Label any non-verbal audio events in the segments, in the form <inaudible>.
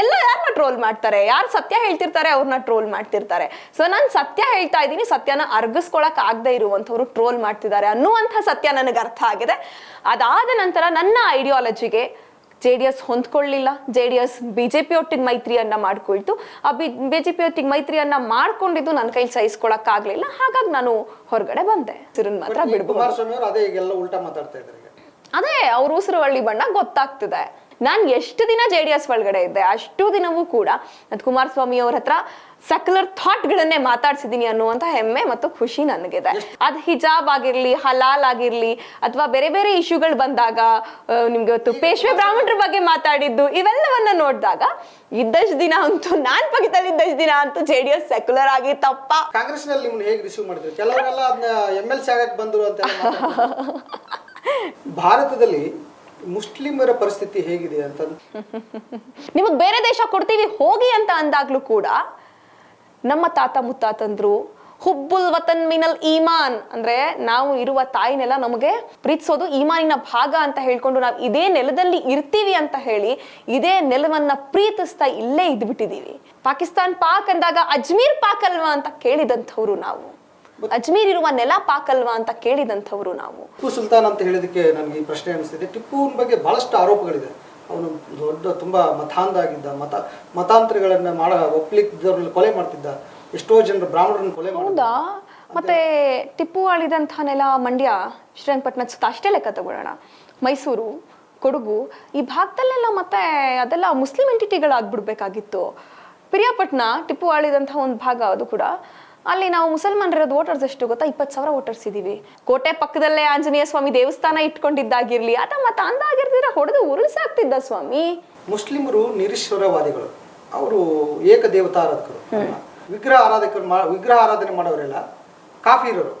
ಎಲ್ಲ ಯಾರನ್ನ ಟ್ರೋಲ್ ಮಾಡ್ತಾರೆ? ಯಾರು ಸತ್ಯ ಹೇಳ್ತಿರ್ತಾರೆ ಅವ್ರನ್ನ ಟ್ರೋಲ್ ಮಾಡ್ತಿರ್ತಾರೆ. ಸೊ ನಾನು ಸತ್ಯ ಹೇಳ್ತಾ ಇದ್ದೀನಿ ಸತ್ಯನ ಅರ್ಗಿಸ್ಕೊಳಕ್ ಆಗದೆ ಇರುವಂಥವ್ರು ಟ್ರೋಲ್ ಮಾಡ್ತಿದ್ದಾರೆ ಅನ್ನುವಂಥ ಸತ್ಯ ನನಗೆ ಅರ್ಥ ಆಗಿದೆ. ಅದಾದ ನಂತರ ನನ್ನ ಐಡಿಯಾಲಜಿಗೆ J D S ಹೊಂದ್ಕೊಳ್ಳಿಲ್ಲ. J D S B J P ಒಟ್ಟಿಗೆ ಮೈತ್ರಿಯನ್ನ ಮಾಡ್ಕೊಳ್ತು. ಆ ಬಿ ಬಿ ಜೆ ಪಿ ಒಟ್ಟಿಗೆ ಮೈತ್ರಿಯನ್ನ ಮಾಡ್ಕೊಂಡಿದ್ದು ನನ್ನ ಕೈಲಿ ಸಹಿಸ್ಕೊಳಕ್ಕಾಗ್ಲಿಲ್ಲ ಹಾಗಾಗಿ ನಾನು ಹೊರಗಡೆ ಬಂದೆ. ಸಿರನ್ ಮಾತ್ರ ಬಿಡಬಹುದು ಅದೇ ಅವ್ರ ಉಸಿರುವಳ್ಳಿ ಬಣ್ಣ ಗೊತ್ತಾಗ್ತಿದೆ. ನಾನು ಎಷ್ಟು ದಿನ ಜೆ ಡಿ ಎಸ್ ಒಳಗಡೆ ಇದ್ದೆ ಅಷ್ಟು ದಿನವೂ ಕೂಡ ನಾನು ಕುಮಾರಸ್ವಾಮಿ ಅವ್ರ ಹತ್ರ ಥಾಟ್ ಥಾಟ್ಗಳನ್ನೇ ಮಾತಾಡ್ಸಿದ್ದೀನಿ ಅನ್ನುವಂಥ ಹೆಮ್ಮೆ ಮತ್ತು ಖುಷಿ ನನಗಿದೆ. ಅದು ಹಿಜಾಬ್ ಆಗಿರ್ಲಿ ಹಲಾಲ್ ಆಗಿರ್ಲಿ ಅಥವಾ ಬೇರೆ ಬೇರೆ ಇಶ್ಯೂಗಳು ಬಂದಾಗ ನಿಮ್ಗೆ ಇವತ್ತು ಪೇಶ್ವೆ ಬ್ರಾಹ್ಮಣರ ಬಗ್ಗೆ ಮಾತಾಡಿದ್ದು ಇವೆಲ್ಲವನ್ನ ನೋಡಿದಾಗ ಇದ್ದಷ್ಟು ದಿನ ಅಂತೂ ನಾನ್ ಪಕ್ಕದಲ್ಲಿ ಇದ್ದಷ್ಟು ದಿನ ಅಂತೂ ಜೆ ಡಿ ಎಸ್ ಸೆಕ್ಯುಲರ್ ಆಗಿ ತಪ್ಪ. ಕಾಂಗ್ರೆಸ್ನಲ್ಲಿ ನಿಮ್ನ ಹೇಗೆ ರಿಸೀವ್ ಮಾಡಿದ್ರು? ಕೆಲವರೆಲ್ಲ ಅದನ್ನ ಎಂ ಎಲ್ ಸಿ ಆಗಕ್ಕೆ ಬಂದ್ರು ಅಂತ <laughs> ಭಾರತದಲ್ಲಿ ಮುಸ್ಲಿಮರ ಪರಿಸ್ಥಿತಿ ಹೇಗಿದೆ ಅಂತ? <laughs> ನಿಮಗೆ ಬೇರೆ ದೇಶ ಕೊಡ್ತೀವಿ, ಹೋಗಿ ಅಂತ ಅಂದಾಗ್ಲೂ ಕೂಡ ನಮ್ಮ ತಾತ ಮುತ್ತಾತಂದ್ರು ಹುಬ್ಬುಲ್ ವತನ್ ಮಿನಲ್ ಈಮಾನ್. ಅಂದ್ರೆ ನಾವು ಇರುವ ತಾಯಿನೆಲ್ಲ ನಮಗೆ ಪ್ರೀತಿಸೋದು ಈಮಾನಿನ ಭಾಗ ಅಂತ ಹೇಳ್ಕೊಂಡು ನಾವು ಇದೇ ನೆಲದಲ್ಲಿ ಇರ್ತೀವಿ ಅಂತ ಹೇಳಿ ಇದೇ ನೆಲವನ್ನ ಪ್ರೀತಿಸ್ತಾ ಇಲ್ಲೇ ಇದ್ಬಿಟ್ಟಿದೀವಿ. ಪಾಕಿಸ್ತಾನ್ ಪಾಕ್ ಅಂದಾಗ ಅಜ್ಮೀರ್ ಪಾಕ್ ಅಲ್ವಾ ಅಂತ ಕೇಳಿದಂಥವ್ರು ನಾವು. ಅಜ್ಮೀರ್ ಇರುವ ನೆಲ ಪಾಕಲ್ವಾ ಅಂತ ಕೇಳಿದಂಥವ್ರು ನಾವು. ಟಿಪ್ಪು ಸುಲ್ತಾನ್ ಅಂತ ಹೇಳಿದಕ್ಕೆ ನನಗೆ ಈ ಪ್ರಶ್ನೆ ಅನಿಸ್ತಿದೆ ಟಿಪ್ಪು ಬಗ್ಗೆ ಬಹಳಷ್ಟು ಆರೋಪಗಳಿದೆ. ಅವನು ದೊಡ್ಡ ತುಂಬಾ ಮತಾಂಧ ಆಗಿದ್ದ ಮತ ಮತಾಂತರಗಳನ್ನ ಮಾಡ ಒಪ್ಲಿಕ್ಕಿದ್ದವ್ರನ್ನ ಕೊಲೆ ಮಾಡ್ತಿದ್ದ ಎಷ್ಟೋ ಜನರು ಬ್ರಾಹ್ಮಣರನ್ನ ಕೊಲೆ ಮಾಡಿದ ಹೌದಾ? ಮತ್ತೆ ಟಿಪ್ಪು ಆಳಿದಂಥ ನೆಲ ಮಂಡ್ಯ ಶ್ರೀರಂಗಪಟ್ಟಣ ಸುತ್ತ ಅಷ್ಟೇ ಲೆಕ್ಕ ತಗೊಳ್ಳೋಣ. ಮೈಸೂರು ಕೊಡಗು ಈ ಭಾಗದಲ್ಲೆಲ್ಲ ಮತ್ತೆ ಅದೆಲ್ಲ ಮುಸ್ಲಿಂ ಎಂಟಿಟಿಗಳಾಗ್ಬಿಡ್ಬೇಕಾಗಿತ್ತು ಪಿರಿಯಾಪಟ್ಟಣ ಟಿಪ್ಪು ಆಳಿದಂಥ ಒಂದು ಭಾಗ ಅದು ಕೂಡ. ಅಲ್ಲಿ ನಾವು ಮುಸಲ್ಮಾನರಿರೋದು ವೋಟರ್ಸ್ ಎಷ್ಟು ಗೊತ್ತಾ? ಇಪ್ಪತ್ತು ಸಾವಿರ ವೋಟರ್ಸ್ ಇದ್ದೀವಿ. ಕೋಟೆ ಪಕ್ಕದಲ್ಲೇ ಆಂಜನೇಯ ಸ್ವಾಮಿ ದೇವಸ್ಥಾನ ಇಟ್ಕೊಂಡಿದ್ದಾಗಿರ್ಲಿ ಆತ ಮತ್ತೆ ಅಂದಾಗಿರ್ದಿರ ಹೊಡೆದು ಉರುಳಿಸಾಕ್ತಿದ್ದ ಸ್ವಾಮಿ. ಮುಸ್ಲಿಮರು ನಿರೀಶ್ವರವಾದಿಗಳು. ಅವರು ಏಕದೇವತಾರಾಧಕರು ವಿಗ್ರಹ ಆರಾಧಕರು ವಿಗ್ರಹ ಆರಾಧನೆ ಮಾಡೋರೆಲ್ಲ ಕಾಫಿರರು.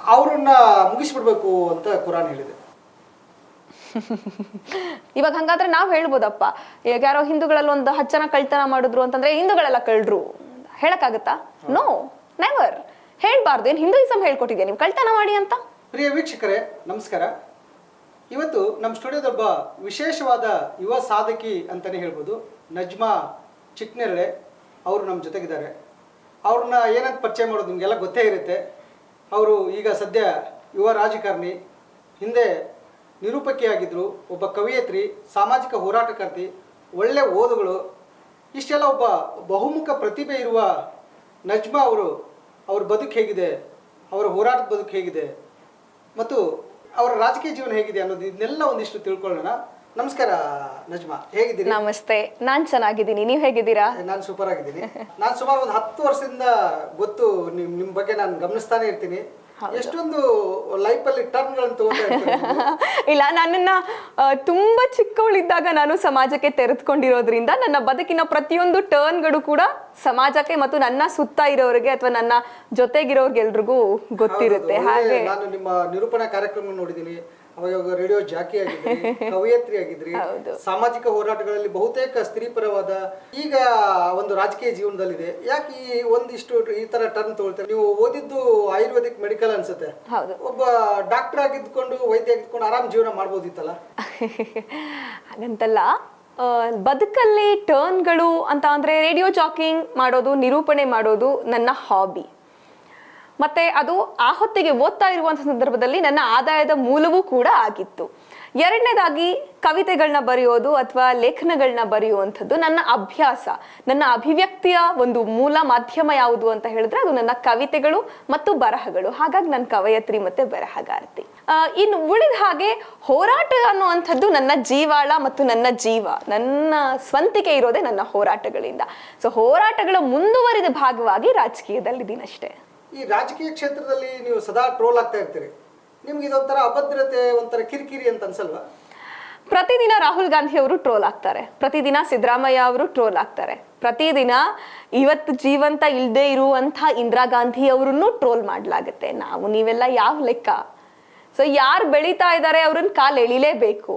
ಅವರನ್ನ ಮುಗಿಸ್ಬಿಡ್ಬೇಕು ಅಂತ ಕುರಾನ್ ಹೇಳಿದೆ. <laughs> ಇವಾಗ ಹಂಗಾದ್ರೆ ನಾವ್ ಹೇಳ್ಬೋದಪ್ಪ. ಈಗ ಯಾರೋ ಹಿಂದೂಗಳಲ್ಲಿ ಒಂದು ಜನ ಕಳ್ತನ ಮಾಡಿದ್ರು ಅಂತಂದ್ರೆ ಹಿಂದೂಗಳೆಲ್ಲ ಕಳ್ರು. ಹೇಳಕ್ಕಾಗತ್ತಾ? ನೋ ನೆವರ್ ಹೇಳ್ಬಾರ್ದು. ಏನು ಹಿಂದೂಯಿಸಂ ಹೇಳ್ಕೊಟ್ಟಿದ್ಯಾ? ನೀವು ಕಳ್ತನ ಮಾಡಿ ಅಂತ. ಪ್ರಿಯ ವೀಕ್ಷಕರೇ, ನಮಸ್ಕಾರ. ಇವತ್ತು ನಮ್ಮ ಸ್ಟುಡಿಯೋದೊಬ್ಬ ವಿಶೇಷವಾದ ಯುವ ಸಾಧಕಿ ಅಂತಲೇ ಹೇಳ್ಬೋದು. ನಜ್ಮಾ ಚಿಕ್ನೆರಳೆ. ಅವರು ನಮ್ಮ ಜೊತೆಗಿದ್ದಾರೆ. ಅವ್ರನ್ನ ಏನಂತ ಪರಿಚಯ ಮಾಡೋದು ನಿಮಗೆಲ್ಲ ಗೊತ್ತೇ ಇರುತ್ತೆ. ಅವರು ಈಗ ಸದ್ಯ ಯುವ ರಾಜಕಾರಣಿ. ಹಿಂದೆ ನಿರೂಪಕಿಯಾಗಿದ್ದರು ಒಬ್ಬ ಕವಿಯತ್ರಿ, ಸಾಮಾಜಿಕ ಹೋರಾಟಕರ್ತಿ, ಒಳ್ಳೆ ಓದುಗಳು ಇಷ್ಟೆಲ್ಲ ಒಬ್ಬ ಬಹುಮುಖ ಪ್ರತಿಭೆ ಇರುವ ನಜ್ಮಾ ಅವರು ಅವ್ರ ಬದುಕು ಹೇಗಿದೆ ಅವರ ಹೋರಾಟದ ಬದುಕು ಹೇಗಿದೆ ಮತ್ತು ಅವರ ರಾಜಕೀಯ ಜೀವನ ಹೇಗಿದೆ ಅನ್ನೋದು ಇದನ್ನೆಲ್ಲ ಒಂದಿಷ್ಟು ತಿಳ್ಕೊಳ್ಳೋಣ. ನಮಸ್ಕಾರ ನಜ್ಮಾ ಹೇಗಿದ್ದೀರಿ? ನಮಸ್ತೆ ನಾನ್ ಚೆನ್ನಾಗಿದ್ದೀನಿ ನೀವು ಹೇಗಿದ್ದೀರಾ? ನಾನು ಸೂಪರ್ ಆಗಿದ್ದೀನಿ. ನಾನು ಸುಮಾರು ಒಂದು ಹತ್ತು ವರ್ಷದಿಂದ ಗೊತ್ತು ನಿಮ್ ನಿಮ್ ಬಗ್ಗೆ ನಾನು ಗಮನಿಸ್ತಾನೆ ಇರ್ತೀನಿ. ಎಷ್ಟೊಂದು ಲೈಫಲ್ಲಿ ಅಲ್ಲಿ <laughs> ಇಲ್ಲ ನನ್ನನ್ನ ತುಂಬಾ ಚಿಕ್ಕವಳಿದ್ದಾಗ ನಾನು ಸಮಾಜಕ್ಕೆ ತೆರೆದುಕೊಂಡಿರೋದ್ರಿಂದ ನನ್ನ ಬದುಕಿನ ಪ್ರತಿಯೊಂದು ಟರ್ನ್ಗಳು ಕೂಡ ಸಮಾಜಕ್ಕೆ ಮತ್ತು ನನ್ನ ಸುತ್ತ ಇರೋರಿಗೆ ಅಥವಾ ನನ್ನ ಜೊತೆಗಿರೋರ್ಗೆಲ್ರಿಗೂ ಗೊತ್ತಿರುತ್ತೆ. ಹಾಗೆ ನಾನು ನಿಮ್ಮ ನಿರೂಪಣಾ ಕಾರ್ಯಕ್ರಮ ನೋಡಿದ್ದೀನಿ. ಅವಾಗ ರೇಡಿಯೋ ಜಾಕಿ ಆಗಿದ್ರಿ <laughs> ಕವಯತ್ರಿ ಆಗಿದ್ರಿ. ಸಾಮಾಜಿಕ ಹೋರಾಟಗಳಲ್ಲಿ ಬಹುತೇಕ ಸ್ತ್ರೀ ಪರವಾದ ಈಗ ಒಂದು ರಾಜಕೀಯ ಜೀವನದಲ್ಲಿದೆ. ಯಾಕೆ ಈ ಒಂದಿಷ್ಟು ಈ ತರ ಟರ್ನ್ ತಗೊಳ್ತಾರೆ? ನೀವು ಓದಿದ್ದು ಆಯುರ್ವೇದಿಕ್ ಮೆಡಿಕಲ್ ಅನ್ಸುತ್ತೆ. ಒಬ್ಬ ಡಾಕ್ಟರ್ ಆಗಿದ್ಕೊಂಡು ವೈದ್ಯ ಆಗಿದ್ಕೊಂಡು ಆರಾಮ್ ಜೀವನ ಮಾಡ್ಬೋದಿತ್ತಲ್ಲ? <laughs> ಹಾಗಂತಲ್ಲ ಬದುಕಲ್ಲಿ ಟರ್ನ್ಗಳು ಅಂತ ಅಂದರೆ ರೇಡಿಯೋ ಜಾಕಿಂಗ್ ಮಾಡೋದು ನಿರೂಪಣೆ ಮಾಡೋದು ನನ್ನ ಹಾಬಿ ಮತ್ತೆ ಅದು ಆ ಹೊತ್ತಿಗೆ ಓದ್ತಾ ಇರುವಂಥ ಸಂದರ್ಭದಲ್ಲಿ ನನ್ನ ಆದಾಯದ ಮೂಲವೂ ಕೂಡ ಆಗಿತ್ತು. ಎರಡನೇದಾಗಿ ಕವಿತೆಗಳನ್ನ ಬರೆಯೋದು ಅಥವಾ ಲೇಖನಗಳನ್ನ ಬರೆಯುವಂಥದ್ದು ನನ್ನ ಅಭ್ಯಾಸ. ನನ್ನ ಅಭಿವ್ಯಕ್ತಿಯ ಒಂದು ಮೂಲ ಮಾಧ್ಯಮ ಯಾವುದು ಅಂತ ಹೇಳಿದ್ರೆ ಅದು ನನ್ನ ಕವಿತೆಗಳು ಮತ್ತು ಬರಹಗಳು. ಹಾಗಾಗಿ ನನ್ನ ಕವಯತ್ರಿ ಮತ್ತೆ ಬರಹಗಾರ್ತಿ. ಇನ್ನು ಉಳಿದ ಹಾಗೆ ಹೋರಾಟ ಅನ್ನುವಂಥದ್ದು ನನ್ನ ಜೀವಾಳ ಮತ್ತು ನನ್ನ ಜೀವ. ನನ್ನ ಸ್ವಂತಿಕೆ ಇರೋದೇ ನನ್ನ ಹೋರಾಟಗಳಿಂದ. ಸೊ ಹೋರಾಟಗಳ ಮುಂದುವರಿದ ಭಾಗವಾಗಿ ರಾಜಕೀಯದಲ್ಲಿದ್ದೀನಷ್ಟೇ ಈ ರಾಜಕೀಯ ಕ್ಷೇತ್ರದಲ್ಲಿ ನೀವು ಸದಾ ಟ್ರೋಲ್ ಆಗ್ತಾ ಇರ್ತೀರಿ. ನಿಮ್ಗೆ ಇದೊಂಥರ ಅಭದ್ರತೆ, ಒಂಥರ ಕಿರಿಕಿರಿ ಅಂತ ಅನ್ಸಲ್ವಾ? ಪ್ರತಿದಿನ ರಾಹುಲ್ ಗಾಂಧಿ ಅವರು ಟ್ರೋಲ್ ಆಗ್ತಾರೆ. ಪ್ರತಿದಿನ ಸಿದ್ದರಾಮಯ್ಯ ಅವರು ಟ್ರೋಲ್ ಆಗ್ತಾರೆ. ಪ್ರತಿದಿನ ಇವತ್ತು ಜೀವಂತ ಇಲ್ಲದೆ ಇರುವಂಥ ಇಂದಿರಾ ಗಾಂಧಿ ಅವರನ್ನು ಟ್ರೋಲ್ ಮಾಡಲಾಗುತ್ತೆ. ನಾವು ನೀವೆಲ್ಲ ಯಾವ ಲೆಕ್ಕ? ಸೊ ಯಾರು ಬೆಳೀತಾ ಇದ್ದಾರೆ ಅವ್ರನ್ನ ಕಾಲು ಎಳಿಲೇಬೇಕು.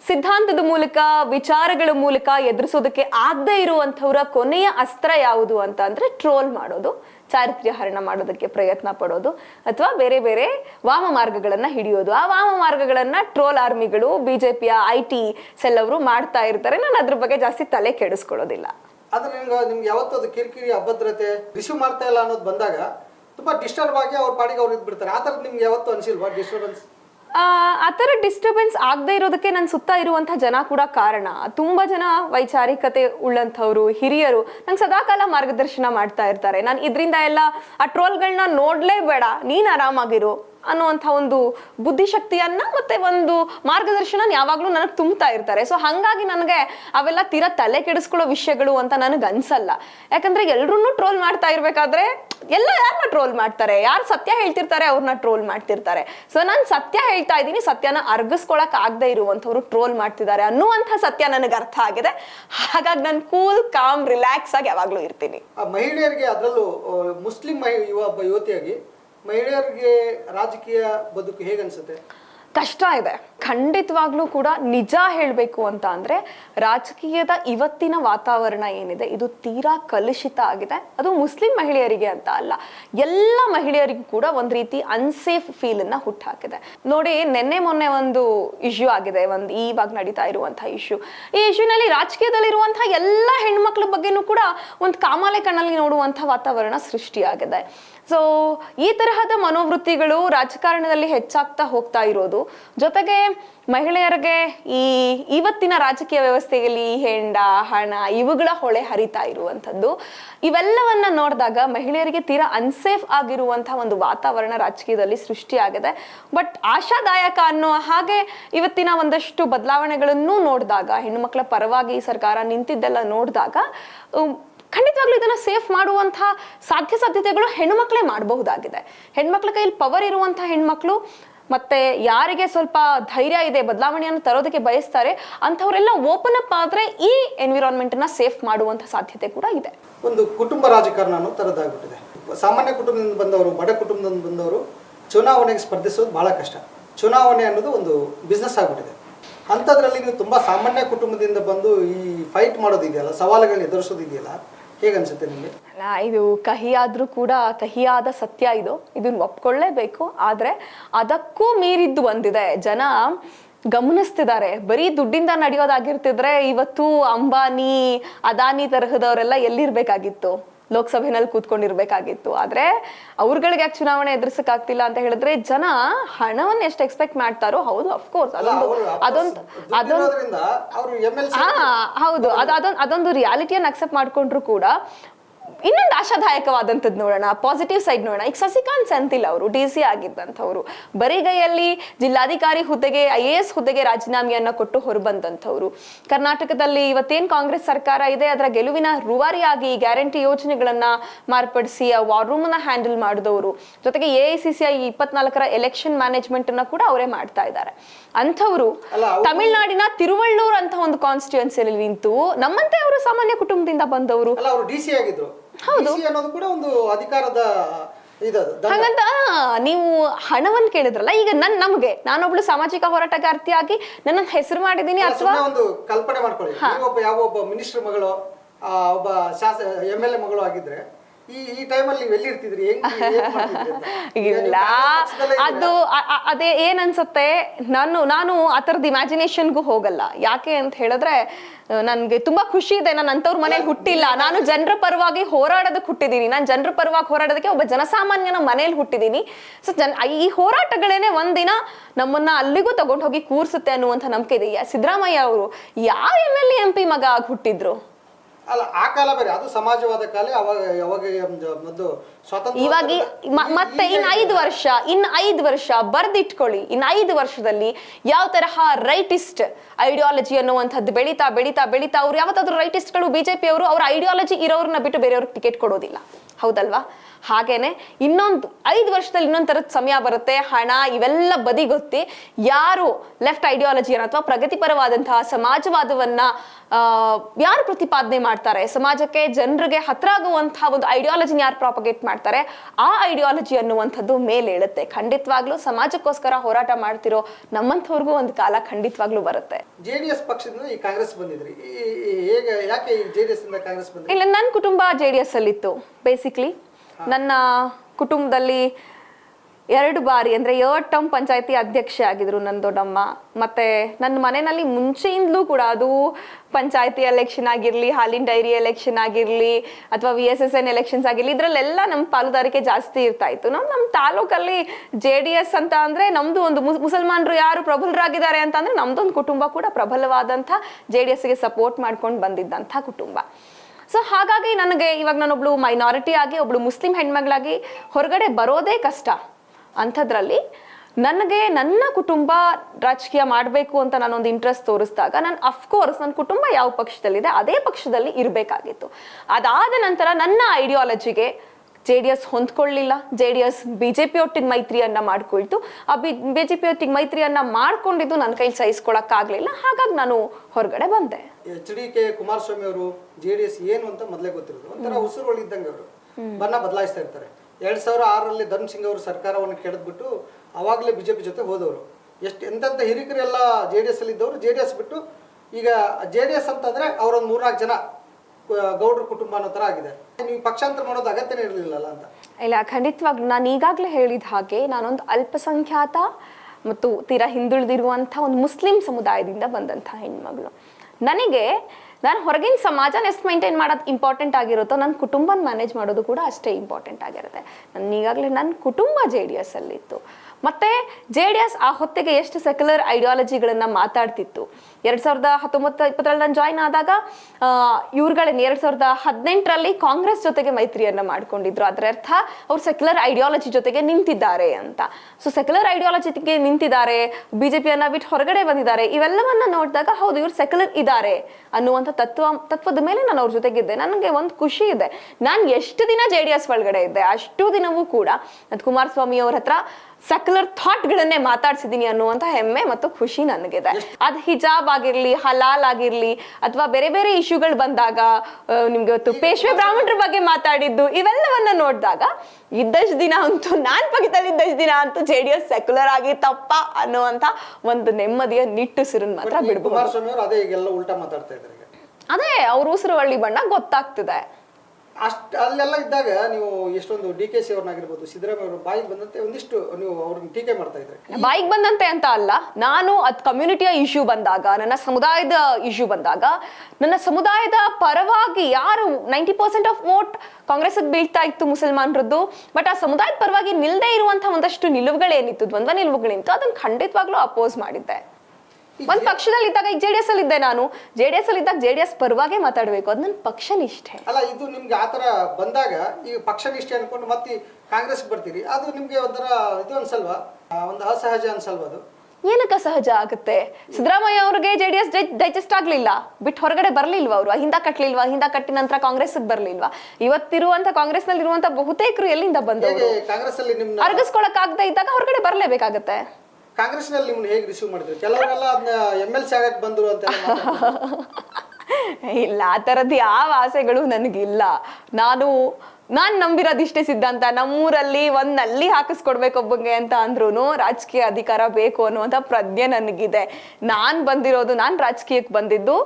ಸಿದ್ಧಾಂತದ ಮೂಲಕ, ವಿಚಾರಗಳ ಮೂಲಕ ಎದುರಿಸೋದಕ್ಕೆ ಆಗದೆ ಇರುವಂಥವ್ರ ಕೊನೆಯ ಅಸ್ತ್ರ ಯಾವುದು ಅಂತ ಅಂದ್ರೆ ಟ್ರೋಲ್ ಮಾಡೋದು, ಚಾರಿತ್ರ್ಯ ಹರಣ ಮಾಡೋದಕ್ಕೆ ಪ್ರಯತ್ನ ಪಡೋದು, ಅಥವಾ ಬೇರೆ ಬೇರೆ ವಾಮ ಮಾರ್ಗಗಳನ್ನ ಹಿಡಿಯೋದು. ಆ ವಾಮ ಮಾರ್ಗಗಳನ್ನ ಟ್ರೋಲ್ ಆರ್ಮಿಗಳು, ಬಿಜೆಪಿಯ ಐ ಟಿ ಸೆಲ್ ಅವರು ಮಾಡ್ತಾ ಇರ್ತಾರೆ. ನಾನು ಅದ್ರ ಬಗ್ಗೆ ಜಾಸ್ತಿ ತಲೆ ಕೆಡಿಸ್ಕೊಳ್ಳೋದಿಲ್ಲ. ಆದ್ರೆ ನಿಮ್ಗೆ ಯಾವತ್ತೂ ಅದು ಕಿರಿಕಿರಿ, ಅಭದ್ರತೆ ರಿಸೀವ್ ಮಾಡ್ತಾ ಇಲ್ಲ ಅನ್ನೋದು ಬಂದಾಗ, ತುಂಬಾ ಡಿಸ್ಟರ್ಬ್ ಆಗಿ ಅವ್ರ ಪಾಡಿಗೆ ಅವ್ರು ಇದ್ಬಿಡ್ತಾರೆ. ಆ ಥರದ್ದು ನಿಮ್ಗೆ ಯಾವತ್ತೂ ಅನ್ಸಿಲ್ವಾ ಡಿಸ್ಟರ್ಬೆನ್ಸ್ ಆ ಥರ ಡಿಸ್ಟರ್ಬೆನ್ಸ್ ಆಗದೆ ಇರೋದಕ್ಕೆ ನನ್ನ ಸುತ್ತ ಇರುವಂಥ ಜನ ಕೂಡ ಕಾರಣ. ತುಂಬ ಜನ ವೈಚಾರಿಕತೆ ಉಳ್ಳಂಥವ್ರು, ಹಿರಿಯರು ನಂಗೆ ಸದಾಕಾಲ ಮಾರ್ಗದರ್ಶನ ಮಾಡ್ತಾ ಇರ್ತಾರೆ. ನಾನು ಇದರಿಂದ ಎಲ್ಲ ಆ ಟ್ರೋಲ್ಗಳನ್ನ ನೋಡಲೇಬೇಡ. ನೀನು ಆರಾಮಾಗಿರು. ಅನ್ನುವಂಥ ಒಂದು ಬುದ್ಧಿಶಕ್ತಿಯನ್ನ ಮತ್ತೆ ಒಂದು ಮಾರ್ಗದರ್ಶನ ಯಾವಾಗಲೂ ನನಗೆ ತುಂಬ್ತಾ ಇರ್ತಾರೆ. ಸೊ ಹಾಗಾಗಿ ನನಗೆ ಅವೆಲ್ಲ ತೀರ ತಲೆ ಕೆಡಿಸ್ಕೊಳ್ಳೋ ವಿಷಯಗಳು ಅಂತ ನನಗೆ ಅನ್ಸಲ್ಲ. ಯಾಕಂದ್ರೆ ಎಲ್ರೂ ಟ್ರೋಲ್ ಮಾಡ್ತಾ ಇರ್ಬೇಕಾದ್ರೆ ಎಲ್ಲ ಯಾರನ್ನ ಟ್ರೋಲ್ ಮಾಡ್ತಾರೆ? ಯಾರು ಸತ್ಯ ಹೇಳ್ತಿರ್ತಾರೆ ಅವ್ರನ್ನ ಟ್ರೋಲ್ ಮಾಡ್ತಿರ್ತಾರೆ. ಸೊ ನಾನು ಸತ್ಯ ಹೇಳ್ತಾ ಇದ್ದೀನಿ, ಸತ್ಯನ ಅರ್ಗಿಸ್ಕೊಳಕ್ ಆಗದೆ ಇರುವಂಥವ್ರು ಟ್ರೋಲ್ ಮಾಡ್ತಿದ್ದಾರೆ ಅನ್ನುವಂಥ ಸತ್ಯ ನನಗೆ ಅರ್ಥ ಆಗಿದೆ. ಹಾಗಾಗಿ ನಾನು ಕೂಲ್, ಕಾಮ್, ರಿಲ್ಯಾಕ್ಸ್ ಆಗಿ ಯಾವಾಗಲೂ ಇರ್ತೀನಿ. ಮಹಿಳೆಯರಿಗೆ ಅದರಲ್ಲೂ ಮುಸ್ಲಿಂ ಯುವ, ಯುವತಿಯಾಗಿ ಮಹಿಳೆಯರಿಗೆ ರಾಜಕೀಯ ಬದುಕು ಹೇಗನ್ಸುತ್ತೆ? ಕಷ್ಟ ಇದೆ. ಖಂಡಿತವಾಗ್ಲೂ ಕೂಡ ನಿಜ ಹೇಳಬೇಕು ಅಂತ ಅಂದರೆ ರಾಜಕೀಯದ ಇವತ್ತಿನ ವಾತಾವರಣ ಏನಿದೆ, ಇದು ತೀರಾ ಕಲುಷಿತ ಆಗಿದೆ. ಅದು ಮುಸ್ಲಿಂ ಮಹಿಳೆಯರಿಗೆ ಅಂತ ಅಲ್ಲ, ಎಲ್ಲ ಮಹಿಳೆಯರಿಗೂ ಕೂಡ ಒಂದು ರೀತಿ ಅನ್ಸೇಫ್ ಫೀಲನ್ನು ಹುಟ್ಟಾಕಿದೆ ನೋಡಿ, ನಿನ್ನೆ ಮೊನ್ನೆ ಒಂದು ಇಶ್ಯೂ ಆಗಿದೆ, ಒಂದು ಇವಾಗ ನಡೀತಾ ಇರುವಂತಹ ಇಶ್ಯೂ ಈ ಇಶ್ಯೂನಲ್ಲಿ ರಾಜಕೀಯದಲ್ಲಿರುವಂತಹ ಎಲ್ಲ ಹೆಣ್ಮಕ್ಳ ಬಗ್ಗೆನೂ ಕೂಡ ಒಂದು ಕಾಮಾಲೆ ಕಣ್ಣಲ್ಲಿ ನೋಡುವಂಥ ವಾತಾವರಣ ಸೃಷ್ಟಿಯಾಗಿದೆ. ಸೊ ಈ ತರಹದ ಮನೋವೃತ್ತಿಗಳು ರಾಜಕಾರಣದಲ್ಲಿ ಹೆಚ್ಚಾಗ್ತಾ ಹೋಗ್ತಾ ಇರೋದು. ಜೊತೆಗೆ ಮಹಿಳೆಯರಿಗೆ ಈ ಇವತ್ತಿನ ರಾಜಕೀಯ ವ್ಯವಸ್ಥೆಯಲ್ಲಿ ಹೆಂಡ, ಹಣ ಇವುಗಳ ಹೊಳೆ ಹರಿತಾ ಇರುವಂಥದ್ದು. ಇವೆಲ್ಲವನ್ನ ನೋಡಿದಾಗ ಮಹಿಳೆಯರಿಗೆ ತೀರಾ ಅನ್ಸೇಫ್ ಆಗಿರುವಂತಹ ಒಂದು ವಾತಾವರಣ ರಾಜಕೀಯದಲ್ಲಿ ಸೃಷ್ಟಿಯಾಗಿದೆ. ಬಟ್ ಆಶಾದಾಯಕ ಅನ್ನೋ ಹಾಗೆ ಇವತ್ತಿನ ಒಂದಷ್ಟು ಬದಲಾವಣೆಗಳನ್ನು ನೋಡಿದಾಗ, ಹೆಣ್ಣುಮಕ್ಕಳ ಪರವಾಗಿ ಸರ್ಕಾರ ನಿಂತಿದ್ದೆಲ್ಲ ನೋಡಿದಾಗ ಖಂಡಿತವಾಗ್ಲೂ ಇದನ್ನ ಸೇಫ್ ಮಾಡುವಂತಹ ಸಾಧ್ಯ ಸಾಧ್ಯತೆಗಳು ಹೆಣ್ಮಕ್ಳೇ ಮಾಡಬಹುದಾಗಿದೆ. ಹೆಣ್ಮಕ್ಳ ಕೈಯಲ್ಲಿ ಪವರ್ ಇರುವಂತಹ ಹೆಣ್ಮಕ್ಳು ಮತ್ತೆ ಯಾರಿಗೆ ಸ್ವಲ್ಪ ಧೈರ್ಯ ಇದೆ, ಬದಲಾವಣೆಯನ್ನು ತರೋದಕ್ಕೆ ಬಯಸ್ತಾರೆ, ಅಂಥವರೆಲ್ಲ ಓಪನ್ ಅಪ್ ಆದ್ರೆ ಈ ಎನ್ವಿರಾನ್ಮೆಂಟ್ನ ಸೇಫ್ ಮಾಡುವಂತ ಸಾಧ್ಯತೆ ಕೂಡ ಇದೆ. ಒಂದು ಕುಟುಂಬ ರಾಜಕಾರಣ ಅನ್ನೋ ತರದಾಗ್ಬಿಟ್ಟಿದೆ. ಸಾಮಾನ್ಯ ಕುಟುಂಬದಿಂದ ಬಂದವರು, ಬಡ ಕುಟುಂಬದಿಂದ ಬಂದವರು ಚುನಾವಣೆಗೆ ಸ್ಪರ್ಧಿಸೋದು ಬಹಳ ಕಷ್ಟ. ಚುನಾವಣೆ ಅನ್ನೋದು ಒಂದು ಬಿಸ್ನೆಸ್ ಆಗ್ಬಿಟ್ಟಿದೆ. ಅಂಥದ್ರಲ್ಲಿ ನೀವು ತುಂಬ ಸಾಮಾನ್ಯ ಕುಟುಂಬದಿಂದ ಬಂದು ಈ ಫೈಟ್ ಮಾಡೋದಿದೆಯಲ್ಲ, ಸವಾಲುಗಳನ್ನ ಎದುರಿಸೋದಿದೆಯಲ್ಲ ಹೇಗನ್ಸುತ್ತೆ ನಿಮಗೆ? ಅಲ್ಲ, ಇದು ಕಹಿಯಾದ್ರೂ ಕೂಡ ಕಹಿಯಾದ ಸತ್ಯ ಇದು. ಇದನ್ನ ಒಪ್ಕೊಳ್ಳೇಬೇಕು. ಆದ್ರೆ ಅದಕ್ಕೂ ಮೀರಿದ್ದು ಒಂದಿದೆ. ಜನ ಗಮನಿಸ್ತಿದ್ದಾರೆ. ಬರೀ ದುಡ್ಡಿಂದ ನಡೆಯೋದಾಗಿರ್ತಿದ್ರೆ ಇವತ್ತು ಅಂಬಾನಿ ಅದಾನಿ ತರಹದವರೆಲ್ಲ ಎಲ್ಲಿರ್ಬೇಕಾಗಿತ್ತು? ಲೋಕಸಭೆನಲ್ಲಿ ಕೂತ್ಕೊಂಡಿರ್ಬೇಕಾಗಿತ್ತು. ಆದ್ರೆ ಅವ್ರಗಳಿಗೆ ಯಾಕೆ ಚುನಾವಣೆ ಎದುರಿಸಕ್ಕಾಗ್ತಿಲ್ಲ ಅಂತ ಹೇಳಿದ್ರೆ ಜನ ಹಣವನ್ನ ಎಷ್ಟು ಎಕ್ಸ್ಪೆಕ್ಟ್ ಮಾಡ್ತಾರೋ ಹೌದು ಅಫ್ಕೋರ್ಸ್ ಅಲ್ಲ ಅದೊಂದು ಅದೊಂದು ಅದೊಂದು ಹಾ ಹೌದು. ಅದು ಅದೊಂದು ಅದೊಂದು ರಿಯಾಲಿಟಿಯನ್ನು ಅಕ್ಸೆಪ್ಟ್ ಮಾಡ್ಕೊಂಡ್ರು ಕೂಡ ಇನ್ನೊಂದು ಆಶಾದಾಯಕವಾದಂಥದ್ದು ನೋಡೋಣ ಪಾಸಿಟಿವ್ ಸೈಡ್ ನೋಡೋಣ. ಈಗ ಸಸಿಕಾಂತ್ ಸೆಂಥಿಲ್ ಅವರು ಡಿ ಸಿ ಆಗಿದ್ದಂಥವ್ರು ಬರಿಗೈಯಲ್ಲಿ ಜಿಲ್ಲಾಧಿಕಾರಿ ಹುದ್ದೆಗೆ ಐ ಎ ಎಸ್ ಹುದ್ದೆಗೆ ರಾಜೀನಾಮೆಯನ್ನ ಕೊಟ್ಟು ಹೊರಬಂದಂಥವ್ರು. ಕರ್ನಾಟಕದಲ್ಲಿ ಇವತ್ತೇನು ಕಾಂಗ್ರೆಸ್ ಸರ್ಕಾರ ಇದೆ ಅದರ ಗೆಲುವಿನ ರೂವಾರಿಯಾಗಿ ಗ್ಯಾರಂಟಿ ಯೋಜನೆಗಳನ್ನ ಮಾರ್ಪಡಿಸಿ ಆ ವಾರ್ ರೂಮ್ ಹ್ಯಾಂಡಲ್ ಮಾಡಿದವರು. ಜೊತೆಗೆ A I C C I ಇಪ್ಪತ್ನಾಲ್ಕರ ಎಲೆಕ್ಷನ್ ಮ್ಯಾನೇಜ್ಮೆಂಟ್ ಅನ್ನ ಕೂಡ ಅವರೇ ಮಾಡ್ತಾ ಇದ್ದಾರೆ. ಅಂಥವ್ರು ತಮಿಳುನಾಡಿನ ತಿರುವಳ್ಳೂರ್ ಅಂತ ಒಂದು ಕಾನ್ಸ್ಟಿಟ್ಯೂನ್ಸಿಯಲ್ಲಿ ನಿಂತು ನಮ್ಮಂತೆ ಅವರು ಸಾಮಾನ್ಯ ಕುಟುಂಬದಿಂದ ಬಂದವರು. ಅನ್ನೋದು ಕೂಡ ಒಂದು ಅಧಿಕಾರದ ಇದದು ಹಾಗಂತ ನೀವು ಹಣವನ್ನು ಕೇಳಿದ್ರಲ್ಲ ಈಗ ನನ್ ನಮ್ಗೆ ನಾನೊಬ್ಳು ಸಾಮಾಜಿಕ ಹೋರಾಟಗಾರ್ತಿಯಾಗಿ ನನ್ನ ಹೆಸರು ಮಾಡಿದೀನಿ ಅಥವಾ ಸುಮ್ನೆ ಒಂದು ಕಲ್ಪನೆ ಮಾಡ್ಕೊಳ್ಳಿ. ನೀವೊಬ್ಬ ಯಾವ ಒಬ್ಬ ಮಿನಿಸ್ಟರ್ ಮಗಳು ಆ, ಒಬ್ಬ ಶಾಸ ಎಂ ಎಲ್ ಎ ಮಗಳು ಆಗಿದ್ರೆ ಈ ಟೈಮಲ್ಲಿ ನೀವು? <laughs> ಇಲ್ಲ? ಅದು ಅದೇ ಏನ್ ಅನ್ಸುತ್ತೆ ನಾನು ನಾನು ಆ ಇಮ್ಯಾಜಿನೇಷನ್ಗೂ ಹೋಗಲ್ಲ. ಯಾಕೆ ಅಂತ ಹೇಳಿದ್ರೆ ನನ್ಗೆ ತುಂಬಾ ಖುಷಿ ಇದೆ. ನಾನು ಅಂಥವ್ರ ಮನೇಲಿ ಹುಟ್ಟಿಲ್ಲ. ನಾನು ಜನರ ಪರವಾಗಿ ಹೋರಾಡೋದಕ್ಕೆ ಹುಟ್ಟಿದ್ದೀನಿ. ನಾನು ಜನರ ಪರವಾಗಿ ಹೋರಾಡೋದಕ್ಕೆ ಒಬ್ಬ ಜನಸಾಮಾನ್ಯನ ಮನೇಲಿ ಹುಟ್ಟಿದ್ದೀನಿ. ಸೊ ಜನ ಈ ಹೋರಾಟಗಳೇನೆ ಒಂದಿನ ನಮ್ಮನ್ನ ಅಲ್ಲಿಗೂ ತಗೊಂಡು ಹೋಗಿ ಕೂರ್ಸುತ್ತೆ ಅನ್ನುವಂಥ ನಂಬಿಕೆ ಇದೆ. ಸಿದ್ದರಾಮಯ್ಯ ಅವರು ಯಾವ ಎಂ ಎಲ್ ಎಂ ಪಿ ಮಗ ಆಗಿ ಹುಟ್ಟಿದ್ರು? ಅಲ್ಲ ಆ ಕಾಲ ಬೇರೆ ಅದು ಸಮಾಜವಾದ ಕಾಲ ಅವಾಗ ಯಾವಾಗ ಮೊದ್ಲು ಇವಾಗ ಮತ್ತೆ ಇನ್ ಐದು ವರ್ಷ ಇನ್ ಐದು ವರ್ಷ ಬರ್ದಿಟ್ಕೊಳ್ಳಿ. ಇನ್ ಐದು ವರ್ಷದಲ್ಲಿ ಯಾವ ತರಹ ರೈಟಿಸ್ಟ್ ಐಡಿಯಾಲಜಿ ಅನ್ನುವಂಥದ್ದು ಬೆಳೀತಾ ಬೆಳೀತಾ ಬೆಳೀತಾ ಅವ್ರು ಯಾವತ್ತಾದ್ರೂ ರೈಟಿಸ್ಟ್ಗಳು ಬಿಜೆಪಿ ಅವರು ಅವ್ರ ಐಡಿಯಾಲಜಿ ಇರೋರನ್ನ ಬಿಟ್ಟು ಬೇರೆಯವ್ರಿಗೆ ಟಿಕೆಟ್ ಕೊಡೋದಿಲ್ಲ. ಹೌದಲ್ವಾ? ಹಾಗೇನೆ ಇನ್ನೊಂದು ಐದು ವರ್ಷದಲ್ಲಿ ಇನ್ನೊಂದು ಥರದ ಸಮಯ ಬರುತ್ತೆ ಹಣ ಇವೆಲ್ಲ ಬದಿಗೊತ್ತಿ ಯಾರು ಲೆಫ್ಟ್ ಐಡಿಯಾಲಜಿಯನ್ನು ಅಥವಾ ಪ್ರಗತಿಪರವಾದಂತಹ ಸಮಾಜವಾದವನ್ನ ಯಾರು ಪ್ರತಿಪಾದನೆ ಮಾಡ್ತಾರೆ? ಸಮಾಜಕ್ಕೆ ಜನರಿಗೆ ಹತ್ರ ಆಗುವಂತಹ ಒಂದು ಐಡಿಯಾಲಜಿನ ಯಾರು ಪ್ರಾಪಗೇಟ್ ಮಾಡ್ತಾರೆ? ಆ ಐಡಿಯಾಲಜಿ ಅನ್ನುವಂಥದ್ದು ಮೇಲೇಳುತ್ತೆ ಖಂಡಿತವಾಗ್ಲೂ ಸಮಾಜಕ್ಕೋಸ್ಕರ ಹೋರಾಟ ಮಾಡ್ತಿರೋ ನಮ್ಮಂಥವ್ರಿಗೂ ಒಂದು ಕಾಲ ಖಂಡಿತವಾಗ್ಲೂ ಬರುತ್ತೆ. ಜೆಡಿಎಸ್ ಪಕ್ಷದಿಂದ ಈ ಕಾಂಗ್ರೆಸ್ ಬಂದಿದ್ರಿ. ಹೇಗೆ ಯಾಕೆ ಈ ಜೆ ಡಿ ಎಸ್ ಇಂದ ಕಾಂಗ್ರೆಸ್ ಬಂದ್ರಿ ಇಲ್ಲ ನನ್ನ ಕುಟುಂಬ ಜೆಡಿಎಸ್ ಅಲ್ಲಿತ್ತು ಬೇಸಿಕ್ಲಿ ನನ್ನ ಕುಟುಂಬದಲ್ಲಿ ಎರಡು ಬಾರಿ ಅಂದರೆ ಏರ್ಡ್ ಟರ್ಮ್ ಪಂಚಾಯತಿ ಅಧ್ಯಕ್ಷೆ ಆಗಿದ್ರು ನನ್ನ ದೊಡ್ಡಮ್ಮ. ಮತ್ತೆ ನನ್ನ ಮನೆಯಲ್ಲಿ ಮುಂಚೆಯಿಂದಲೂ ಕೂಡ ಅದು ಪಂಚಾಯತಿ ಎಲೆಕ್ಷನ್ ಆಗಿರಲಿ, ಹಾಲಿನ ಡೈರಿ ಎಲೆಕ್ಷನ್ ಆಗಿರಲಿ, ಅಥವಾ V S S N elections ಆಗಿರಲಿ, ಇದರಲ್ಲೆಲ್ಲ ನಮ್ಮ ಪಾಲುದಾರಿಕೆ ಜಾಸ್ತಿ ಇರ್ತಾ ಇತ್ತು. ನಾವು ನಮ್ಮ ತಾಲೂಕಲ್ಲಿ ಜೆ ಡಿ ಎಸ್ ಅಂತ ಅಂದರೆ ನಮ್ಮದು ಒಂದು ಮುಸಲ್ಮಾನರು ಯಾರು ಪ್ರಬಲರಾಗಿದ್ದಾರೆ ಅಂತ ಅಂದರೆ ನಮ್ಮದೊಂದು ಕುಟುಂಬ ಕೂಡ ಪ್ರಬಲವಾದಂಥ ಜೆ ಡಿ ಎಸ್ಗೆ ಸಪೋರ್ಟ್ ಮಾಡ್ಕೊಂಡು ಬಂದಿದ್ದಂಥ ಕುಟುಂಬ. ಸೊ ಹಾಗಾಗಿ ನನಗೆ ಇವಾಗ ನಾನೊಬ್ಳು ಮೈನಾರಿಟಿ ಆಗಿ, ಒಬ್ಳು ಮುಸ್ಲಿಂ ಹೆಣ್ಮಗಳಾಗಿ ಹೊರಗಡೆ ಬರೋದೇ ಕಷ್ಟ. ಅಂಥದ್ರಲ್ಲಿ ನನಗೆ ನನ್ನ ಕುಟುಂಬ ರಾಜಕೀಯ ಮಾಡಬೇಕು ಅಂತ ನಾನೊಂದು ಇಂಟ್ರೆಸ್ಟ್ ತೋರಿಸಿದಾಗ ನಾನು ಅಫ್ಕೋರ್ಸ್ ನನ್ನ ಕುಟುಂಬ ಯಾವ ಪಕ್ಷದಲ್ಲಿದೆ ಅದೇ ಪಕ್ಷದಲ್ಲಿ ಇರಬೇಕಾಗಿತ್ತು. ಅದಾದ ನಂತರ ನನ್ನ ಐಡಿಯಾಲಜಿಗೆ J D S ಹೊಂದ್ಕೊಳ್ಳಿಲ್ಲ. J D S B J P ಒಟ್ಟಿಗೆ ಮೈತ್ರಿಯನ್ನ ಮಾಡ್ಕೊಳ್ತು. ಆ ಬಿ ಬಿ ಜೆ ಪಿ ಒಟ್ಟಿಗೆ ಮೈತ್ರಿಯನ್ನ ಮಾಡ್ಕೊಂಡಿದ್ದು ನನ್ನ ಕೈಲಿ ಸಹಿಸ್ಕೊಳಕ್ಕಾಗಲಿಲ್ಲ ಹಾಗಾಗಿ ನಾನು ಹೊರಗಡೆ ಬಂದೆ. ಎಚ್ ಡಿ ಕೆ ಕುಮಾರಸ್ವಾಮಿ ಅವರು ಜೆ ಡಿ ಎಸ್ ಏನು ಅಂತ ಮೊದಲೇ ಗೊತ್ತಿರೋದು. ಒಂಥರ ಉಸಿರು ಇದ್ದಂಗೆ ಅವರು. ಬಣ್ಣ ಬದಲಾಯಿಸ್ತಾ ಇರ್ತಾರೆ. ಎರಡ್ ಸಾವಿರ ಆರರಲ್ಲಿ ಧರ್ಮ್ ಸಿಂಗ್ ಅವರು ಸರ್ಕಾರವನ್ನು ಕೆಡದ್ಬಿಟ್ಟು ಅವಾಗಲೇ ಪಿ ಜೊತೆ ಹೋದವರು. ಎಷ್ಟು ಎಂತೆಂಥ ಹಿರಿಕರೆಲ್ಲ ಜೆ ಡಿ ಎಸ್ ಅಲ್ಲಿ ಇದ್ದವರು ಜೆ ಡಿ ಎಸ್ ಬಿಟ್ಟು ಈಗ ಜೆ ಡಿ ಎಸ್ ಅಂತಂದರೆ ಅವರೊಂದು ಮೂರ್ನಾಲ್ಕು ಜನ ಗೌಡ್ರ ಕುಟುಂಬ ಅನ್ನೋ ಥರ ಆಗಿದೆ. ನೀವು ಪಕ್ಷಾಂತರ ಮಾಡೋದು ಅಗತ್ಯನೇ ಇರಲಿಲ್ಲಲ್ಲ ಅಂತ. ಇಲ್ಲ ಖಂಡಿತವಾಗಿ ನಾನು ಈಗಾಗಲೇ ಹೇಳಿದ ಹಾಗೆ ನಾನೊಂದು ಅಲ್ಪಸಂಖ್ಯಾತ ಮತ್ತು ತೀರಾ ಹಿಂದುಳಿದಿರುವಂಥ ಒಂದು ಮುಸ್ಲಿಂ ಸಮುದಾಯದಿಂದ ಬಂದಂಥ ಹೆಣ್ಮಗಳು. ನನಗೆ ನಾನು ಹೊರಗಿನ ಸಮಾಜನ ಎಷ್ಟು ಮೈಂಟೈನ್ ಮಾಡೋದು ಇಂಪಾರ್ಟೆಂಟ್ ಆಗಿರುತ್ತೋ ನನ್ನ ಕುಟುಂಬನ ಮ್ಯಾನೇಜ್ ಮಾಡೋದು ಕೂಡ ಅಷ್ಟೇ ಇಂಪಾರ್ಟೆಂಟ್ ಆಗಿರುತ್ತೆ. ನನ್ನ ಈಗಾಗಲೇ ನನ್ನ ಕುಟುಂಬ ಜೆ ಡಿ ಎಸ್ ಅಲ್ಲಿತ್ತು. ಮತ್ತೆ ಜೆ ಡಿ ಎಸ್ ಆ ಹೊತ್ತಿಗೆ ಎಷ್ಟು ಸೆಕ್ಯುಲರ್ ಐಡಿಯಾಲಜಿಗಳನ್ನ ಮಾತಾಡ್ತಿತ್ತು? ಎರಡ್ ಸಾವಿರದ ಹತ್ತೊಂಬತ್ತು, ಇಪ್ಪತ್ತರಲ್ಲಿ ನಾನು ಜಾಯ್ನ್ ಆದಾಗ ಇವ್ರುಗಳನ್ನ ಎರಡ್ ಸಾವಿರದ ಹದಿನೆಂಟರಲ್ಲಿ ಕಾಂಗ್ರೆಸ್ ಜೊತೆಗೆ ಮೈತ್ರಿಯನ್ನ ಮಾಡ್ಕೊಂಡಿದ್ರು. ಅದರ ಅರ್ಥ ಅವ್ರು ಸೆಕ್ಯುಲರ್ ಐಡಿಯಾಲಜಿ ಜೊತೆಗೆ ನಿಂತಿದ್ದಾರೆ ಅಂತ. ಸೊ ಸೆಕ್ಯುಲರ್ ಐಡಿಯಾಲಜಿಗೆ ನಿಂತಿದ್ದಾರೆ, ಬಿಜೆಪಿಯನ್ನ ಬಿಟ್ಟು ಹೊರಗಡೆ ಬಂದಿದ್ದಾರೆ, ಇವೆಲ್ಲವನ್ನ ನೋಡಿದಾಗ ಹೌದು, ಇವ್ರು ಸೆಕ್ಯುಲರ್ ಇದ್ದಾರೆ ಅನ್ನುವಂಥ ತತ್ವ, ತತ್ವದ ಮೇಲೆ ನಾನು ಅವ್ರ ಜೊತೆಗಿದ್ದೆ ನನಗೆ ಒಂದು ಖುಷಿ ಇದೆ. ನಾನು ಎಷ್ಟು ದಿನ ಜೆ ಡಿ ಎಸ್ ಒಳಗಡೆ ಇದ್ದೆ, ಅಷ್ಟು ದಿನವೂ ಕೂಡ ಕುಮಾರಸ್ವಾಮಿ ಅವ್ರ ಹತ್ರ ಸೆಕ್ಯುಲರ್ ಥಾಟ್ಗಳನ್ನೇ ಮಾತಾಡ್ಸಿದೀನಿ ಅನ್ನುವಂತ ಹೆಮ್ಮೆ ಮತ್ತು ಖುಷಿ ನನಗಿದೆ. ಅದು ಹಿಜಾಬ್ ಆಗಿರ್ಲಿ ಹಲಾಲ್ ಆಗಿರ್ಲಿ ಅಥವಾ ಬೇರೆ ಬೇರೆ ಇಶ್ಯೂಗಳು ಬಂದಾಗ ನಿಮ್ಗೆ ಇವತ್ತು ಪೇಶ್ವೆ ಬ್ರಾಹ್ಮಣರ ಬಗ್ಗೆ ಮಾತಾಡಿದ್ದು ಇವೆಲ್ಲವನ್ನ ನೋಡಿದಾಗ ಇದ್ದಷ್ಟು ದಿನ ಅಂತೂ ನಾನ್ ಪಕ್ಕದಲ್ಲಿ ಇದ್ದಷ್ಟು ದಿನ ಅಂತೂ ಜೆ ಡಿ ಎಸ್ ಸೆಕ್ಯುಲರ್ ಆಗಿ ತಪ್ಪ ಅನ್ನುವಂತ ಒಂದು ನೆಮ್ಮದಿಯ ನಿಟ್ಟುಸಿರನ್ ಮಾತ್ರ ಬಿಡ್ಬೋದು. ಅದೇ ಅವ್ರ ಉಸಿರು ಬಣ್ಣ ಗೊತ್ತಾಗ್ತಿದೆ. ಅಷ್ಟ್ ಅಲ್ಲೆಲ್ಲ ಇದ್ದಾಗ ನೀವು ಎಷ್ಟೊಂದು ಡಿ ಕೆ ಸಿ ಅವ್ರನ್ನಾಗಿರ್ಬೋದು, ಸಿದ್ದರಾಮಯ್ಯ ಅವರು ಬಾಯಿಗೆ ಬಂದಂತೆ ಒಂದಿಷ್ಟು ನೀವು ಅವ್ರನ್ನ ಟೀಕೆ ಮಾಡ್ತಾ ಇದ್ರೆ. ಬಾಯಿಗೆ ಬಂದಂತೆ ಅಂತ ಅಲ್ಲ, ನಾನು ಅದ್ ಕಮ್ಯುನಿಟಿಯ ಇಶ್ಯೂ ಬಂದಾಗ, ನನ್ನ ಸಮುದಾಯದ ಇಶ್ಯೂ ಬಂದಾಗ, ನನ್ನ ಸಮುದಾಯದ ಪರವಾಗಿ ಯಾರು ನೈಂಟಿ ಪರ್ಸೆಂಟ್ ಆಫ್ ವೋಟ್ ಕಾಂಗ್ರೆಸ್ಗೆ ಬೀಳ್ತಾ ಇತ್ತು ಮುಸಲ್ಮಾನರದ್ದು, ಬಟ್ ಆ ಸಮುದಾಯದ ಪರವಾಗಿ ನಿಲ್ದೇ ಇರುವಂತಹ ಒಂದಷ್ಟು ನಿಲುವುಗಳೇನಿತ್ತು, ದ್ವಂದ್ವ ನಿಲುವುಗಳಿತ್ತು ಅದನ್ನ ಖಂಡಿತವಾಗ್ಲೂ ಅಪೋಸ್ ಮಾಡಿದ್ದೆ. ಒಂದ್ ಪಕ್ಷದಲ್ಲಿ ಇದ್ದಾಗ ಈಗ ಜೆ ಡಿ ಎಸ್ ಅಲ್ಲಿ ಇದ್ದೆ ನಾನು. ಜೆ ಡಿ ಎಸ್ ಅಲ್ಲಿ ಇದ್ದಾಗ ಜೆ ಡಿ ಎಸ್ ಪರವಾಗೇ ಮಾತಾಡ್ಬೇಕು. ಅದ್ ನನ್ ಪಕ್ಷ ನಿಷ್ಠೆ. ಅಲ್ಲ ಇದು ನಿಮ್ಗೆ ಆತರ ಬಂದಾಗ ಈ ಪಕ್ಷ ನಿಷ್ಠೆ ಅನ್ಕೊಂಡು ಮತ್ತೆ ಕಾಂಗ್ರೆಸ್ ಬರ್ತೀರಿ. ಅದು ನಿಮ್ಗೆ ಒಂಥರ ಇದು ಅನ್ಸಲ್ವಾ? ಒಂದು ಅಸಹಜ ಅನ್ಸಲ್ವಾ ಅದು? ಏನಕ್ಕ ಸಹಜ ಆಗುತ್ತೆ? ಸಿದ್ದರಾಮಯ್ಯ ಅವ್ರಿಗೆ ಜೆ ಡಿ ಎಸ್ ಡೈಜೆಸ್ಟ್ ಆಗ್ಲಿಲ್ಲ. ಬಿಟ್ಟು ಹೊರಗಡೆ ಬರ್ಲಿಲ್ವಾ ಅವರು? ಹಿಂದ ಕಟ್ಲಿಲ್ವಾ? ಹಿಂದ ಕಟ್ಟಿ ನಂತರ ಕಾಂಗ್ರೆಸ್ ಬರ್ಲಿಲ್ವಾ? ಇವತ್ತಿರುವಂತ ಕಾಂಗ್ರೆಸ್ನಲ್ಲಿ ಇರುವಂತ ಬಹುತೇಕರು ಎಲ್ಲಿಂದ ನಿಮ್ನ ಅರ್ಗಿಸ್ಕೊಳಕ್ ಆಗದೆ ಇದ್ದಾಗ ಹೊರಗಡೆ ಬರ್ಲೇಬೇಕಾಗತ್ತೆ. ಕಾಂಗ್ರೆಸ್ನಲ್ಲಿ ನಿಮ್ನ ಹೇಗೆ ರಿಸೀವ್ ಮಾಡಿದ್ರು ಕೆಲವರೆಲ್ಲ ಅದನ್ನ ಎಂ ಎಲ್ ಸಿ ಆಗಕ್ ಬಂದ್ರು ಮಾತಾಡ್ತಾರೆ. <laughs> ಇಲ್ಲ, ಆ ಥರದ್ದು ಯಾವ ಆಸೆಗಳು ನನಗಿಲ್ಲ ನಾನು ನಾನು ನಂಬಿರೋದಿಷ್ಟೇ ಸಿದ್ಧಾಂತ, ನಮ್ಮೂರಲ್ಲಿ ಒಂದ್ನಲ್ಲಿ ಹಾಕಿಸ್ಕೊಡ್ಬೇಕು ಒಬ್ಬಂಗೆ ಅಂತ ಅಂದ್ರೂ ರಾಜಕೀಯ ಅಧಿಕಾರ ಬೇಕು ಅನ್ನುವಂಥ ಪ್ರಜ್ಞೆ ನನಗಿದೆ. ನಾನ್ ಬಂದಿರೋದು ನಾನ್ ರಾಜಕೀಯಕ್ಕೆ ಬಂದಿದ್ದು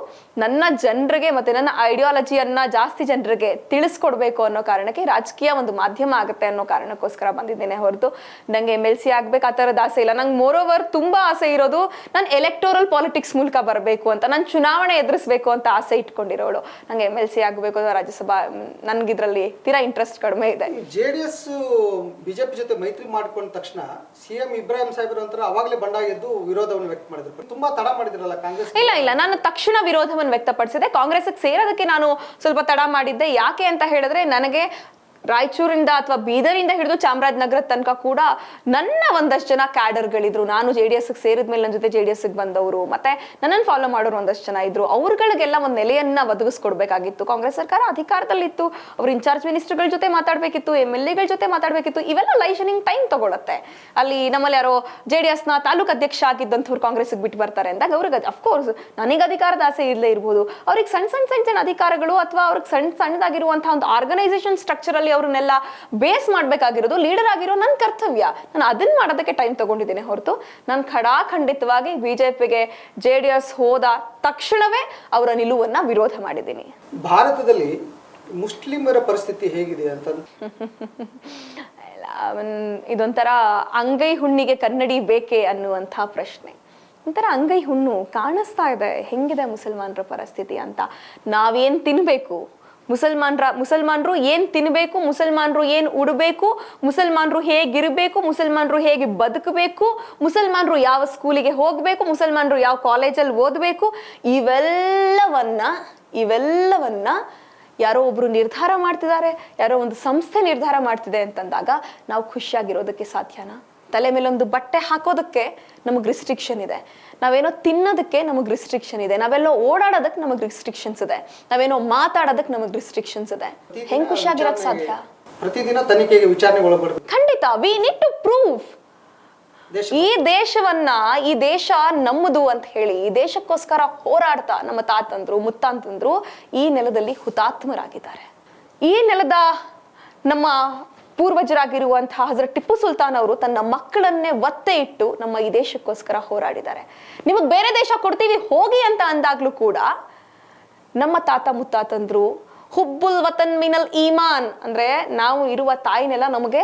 ನನ್ನ ಜನರಿಗೆ ಮತ್ತೆ ನನ್ನ ಐಡಿಯಾಲಜಿಯನ್ನ ಜಾಸ್ತಿ ಜನರಿಗೆ ತಿಳಿಸ್ಕೊಡ್ಬೇಕು ಅನ್ನೋ ಕಾರಣಕ್ಕೆ ರಾಜಕೀಯ ಒಂದು ಮಾಧ್ಯಮ ಆಗುತ್ತೆ ಅನ್ನೋ ಕಾರಣಕ್ಕೋಸ್ಕರ ಬಂದಿದ್ದೇನೆ ಹೊರತು. ನಂಗೆ ಎಂ ಎಲ್ ಸಿ ಆಗ್ಬೇಕು, ಆ ಥರದ ಆಸೆ ಇಲ್ಲ. ನಂಗೆ ಮೋರೋವರ್ ತುಂಬಾ ಆಸೆ ಇರೋದು ನಾನು ಎಲೆಕ್ಟೋರಲ್ ಪಾಲಿಟಿಕ್ಸ್ ಮೂಲಕ ಬರಬೇಕು ಅಂತ, ನಾನು ಚುನಾವಣೆ ಎದುರಿಸಬೇಕು ಅಂತ ಆಸೆ ಇಟ್ಕೊಂಡಿರೋಳು. ನಂಗೆ ಎಂ ಎಲ್ ಸಿ ಆಗಬೇಕು, ರಾಜ್ಯಸಭಾ, ನನ್ಗಿದ್ರಲ್ಲಿ ತೀರಾ ಇಂಟ್ರೆಸ್ಟ್ ಕಡಿಮೆ ಇದೆ. ಜೆ ಡಿ ಎಸ್ ಬಿಜೆಪಿ ಜೊತೆ ಮೈತ್ರಿ ಮಾಡ್ಕೊಂಡ ತಕ್ಷಣ ಸಿ ಎಂ ಇಬ್ರಾಹಿಂ ಸಾಹೇಬ್ರ ಒಂಥರ ಅವಾಗಲೇ ಬಂಡಾಗೆದ್ದು ವಿರೋಧವನ್ನು ವ್ಯಕ್ತ ಮಾಡಿದ್ರು. ತುಂಬಾ ತಡ ಮಾಡಿದ್ರಲ್ಲ ಕಾಂಗ್ರೆಸ್ ಇಲ್ಲ ಇಲ್ಲ. ನಾನು ತಕ್ಷಣ ವಿರೋಧವನ್ನು ವ್ಯಕ್ತಪಡಿಸಿದೆ. ಕಾಂಗ್ರೆಸ್ಗೆ ಸೇರೋದಕ್ಕೆ ನಾನು ಸ್ವಲ್ಪ ತಡ ಮಾಡಿದ್ದೆ. ಯಾಕೆ ಅಂತ ಹೇಳಿದ್ರೆ ನನಗೆ ರಾಯಚೂರಿಂದ ಅಥವಾ ಬೀದರಿಂದ ಹಿಡಿದು ಚಾಮರಾಜನಗರ ತನಕ ಕೂಡ ನನ್ನ ಒಂದಷ್ಟು ಜನ ಕ್ಯಾಡರ್ಗಳಿದ್ರು. ನಾನು ಜೆ ಡಿ ಎಸ್ ಸೇರಿದ ಮೇಲೆ ನನ್ನ ಜೊತೆ ಜೆ ಡಿ ಎಸ್ ಬಂದವರು. ಮತ್ತೆ ನನ್ನನ್ನು ಫಾಲೋ ಮಾಡೋರು ಒಂದಷ್ಟು ಜನ ಇದ್ರು. ಅವ್ರಗಳಿಗೆಲ್ಲ ಒಂದು ನೆಲೆಯನ್ನ ಒದಗಿಸ್ಕೊಡ್ಬೇಕಾಗಿತ್ತು. ಕಾಂಗ್ರೆಸ್ ಸರ್ಕಾರ ಅಧಿಕಾರದಲ್ಲಿತ್ತು. ಅವ್ರ ಇನ್ಚಾರ್ಜ್ ಮಿನಿಸ್ಟರ್ಗಳ ಜೊತೆ ಮಾತಾಡ್ಬೇಕಿತ್ತು ಎಂ ಎಲ್ ಎಗಳ ಜೊತೆ ಮಾತಾಡ್ಬೇಕಿತ್ತು. ಇವೆಲ್ಲ ಲೈಷನಿಂಗ್ ಟೈಮ್ ತಗೊಳತ್ತೆ. ಅಲ್ಲಿ ನಮ್ಮಲ್ಲಿ ಯಾರೋ ಜೆ ಡಿ ಎಸ್ನ ತಾಲೂಕು ಅಧ್ಯಕ್ಷ ಆಗಿದ್ದಂಥವ್ರು ಕಾಂಗ್ರೆಸ್ಗೆ ಬಿಟ್ಟು ಬರ್ತಾರೆ ಅಂದಾಗ ಅವ್ರಿಗೆ ಅಫ್ಕೋರ್ಸ್ ನನಗೆ ಅಧಿಕಾರದ ಆಸೆ ಇಲ್ಲದೆ ಇರ್ಬೋದು. ಅವ್ರಿಗೆ ಸಣ್ಣ ಸಣ್ಣ ಸಣ್ಣ ಸಣ್ಣ ಅಧಿಕಾರಗಳು ಅಥವಾ ಅವ್ರಿಗೆ ಸಣ್ಣ ಸಣ್ಣದಾಗಿರುವಂತಹ ಒಂದು ಆರ್ಗನೈಸೇಷನ್ ಸ್ಟ್ರಕ್ಚರ್ ಅಲ್ಲಿ ಅವ್ರನ್ನೆಲ್ಲ ಬೇಸ್ ಮಾಡಬೇಕಾಗಿರೋದು ಲೀಡರ್ ಆಗಿರೋ ನನ್ನ ಕರ್ತವ್ಯ. ನಾನು ಅದನ್ನ ಮಾಡೋದಕ್ಕೆ ಟೈಮ್ ತಗೊಂಡಿದ್ದೀನಿ ಹೊರತು ನಾನು ಖಡಾಖಂಡಿತವಾಗಿ ಬಿಜೆಪಿಗೆ ಜೆ ಡಿ ಎಸ್ ಹೋದ ತಕ್ಷಣವೇ ಅವರ ನಿಲುವನ್ನ ವಿರೋಧ ಮಾಡಿದ್ದೀನಿ. ಭಾರತದಲ್ಲಿ ಮುಸ್ಲಿಮರ ಪರಿಸ್ಥಿತಿ ಹೇಗಿದೆ ಅಂತ? ಇದೊಂಥರ ಅಂಗೈ ಹುಣ್ಣಿಗೆ ಕನ್ನಡಿ ಬೇಕೆ ಅನ್ನುವಂಥ ಪ್ರಶ್ನೆ. ಒಂಥರ ಅಂಗೈ ಹುಣ್ಣು ಕಾಣಿಸ್ತಾ ಇದೆ ಹೆಂಗಿದೆ ಮುಸಲ್ಮಾನರ ಪರಿಸ್ಥಿತಿ ಅಂತ ನಾವೇನ್ ತಿನ್ಬೇಕು? ಮುಸಲ್ಮಾನ್ರ, ಮುಸಲ್ಮಾನರು ಏನ್ ತಿನ್ಬೇಕು, ಮುಸಲ್ಮಾನರು ಏನ್ ಉಡಬೇಕು, ಮುಸಲ್ಮಾನರು ಹೇಗಿರಬೇಕು, ಮುಸಲ್ಮಾನರು ಹೇಗೆ ಬದುಕಬೇಕು, ಮುಸಲ್ಮಾನರು ಯಾವ ಸ್ಕೂಲಿಗೆ ಹೋಗಬೇಕು, ಮುಸಲ್ಮಾನರು ಯಾವ ಕಾಲೇಜಲ್ಲಿ ಓದಬೇಕು, ಇವೆಲ್ಲವನ್ನ ಇವೆಲ್ಲವನ್ನ ಯಾರೋ ಒಬ್ರು ನಿರ್ಧಾರ ಮಾಡ್ತಿದ್ದಾರೆ, ಯಾರೋ ಒಂದು ಸಂಸ್ಥೆ ನಿರ್ಧಾರ ಮಾಡ್ತಿದೆ ಅಂತಂದಾಗ ನಾವು ಖುಷಿಯಾಗಿರೋದಕ್ಕೆ ಸಾಧ್ಯನಾ? ತಲೆ ಮೇಲೆ ಒಂದು ಬಟ್ಟೆ ಹಾಕೋದಕ್ಕೆ ನಮಗೆ ರಿಸ್ಟ್ರಿಕ್ಷನ್ ಇದೆ. ನಾವೇನೋ ತಿನ್ನೋದಕ್ಕೆ ನಮಗೆ ರಿಸ್ಟ್ರಿಕ್ಷನ್ ಇದೆ. ನಾವೆಲ್ಲೋ ಓಡಾಡೋದಕ್ಕೆ ನಮಗೆ ರಿಸ್ಟ್ರಿಕ್ಷನ್ಸ್ ಇದೆ. ನಾವೇನೋ ಮಾತಾಡೋದಕ್ಕೆ ನಮಗೆ ರಿಸ್ಟ್ರಿಕ್ಷನ್ಸ್ ಇದೆ. ಹೆಂಗ್ ಖುಷಿಯಾಗಿರಕ್ ಸಾಧ್ಯ? ಪ್ರತಿದಿನ ತನಿಖೆಗೆ ವಿಚಾರಣೆ ಒಳಪಡ್ಬೇಕು. ಖಂಡಿತ. ವಿ ನೀಡ್ ಟು ಪ್ರೂಫ್ ಈ ದೇಶವನ್ನ ಈ ದೇಶ ನಮ್ಮದು ಅಂತ ಹೇಳಿ ಈ ದೇಶಕ್ಕೋಸ್ಕರ ಹೋರಾಡ್ತಾ ನಮ್ಮ ತಾತಂದ್ರು ಮುತ್ತಾಂತಂದ್ರು ಈ ನೆಲದಲ್ಲಿ ಹುತಾತ್ಮರಾಗಿದ್ದಾರೆ. ಈ ನೆಲದ ನಮ್ಮ ಪೂರ್ವಜರಾಗಿರುವಂತಹ ಹಜರತ್ ಟಿಪ್ಪು ಸುಲ್ತಾನ್ ಅವರು ತನ್ನ ಮಕ್ಕಳನ್ನೇ ಒತ್ತೆ ಇಟ್ಟು ನಮ್ಮ ಈ ದೇಶಕ್ಕೋಸ್ಕರ ಹೋರಾಡಿದ್ದಾರೆ. ನಿಮಗೆ ಬೇರೆ ದೇಶ ಕೊಡ್ತೀವಿ, ಹೋಗಿ ಅಂತ ಅಂದಾಗ್ಲೂ ಕೂಡ ನಮ್ಮ ತಾತ ಮುತ್ತಾತಂದ್ರು, ಹುಬ್ಬುಲ್ ವತನ್ ಮಿನಲ್ ಈಮಾನ್. ಅಂದ್ರೆ ನಾವು ಇರುವ ತಾಯಿನೆಲ್ಲ ನಮಗೆ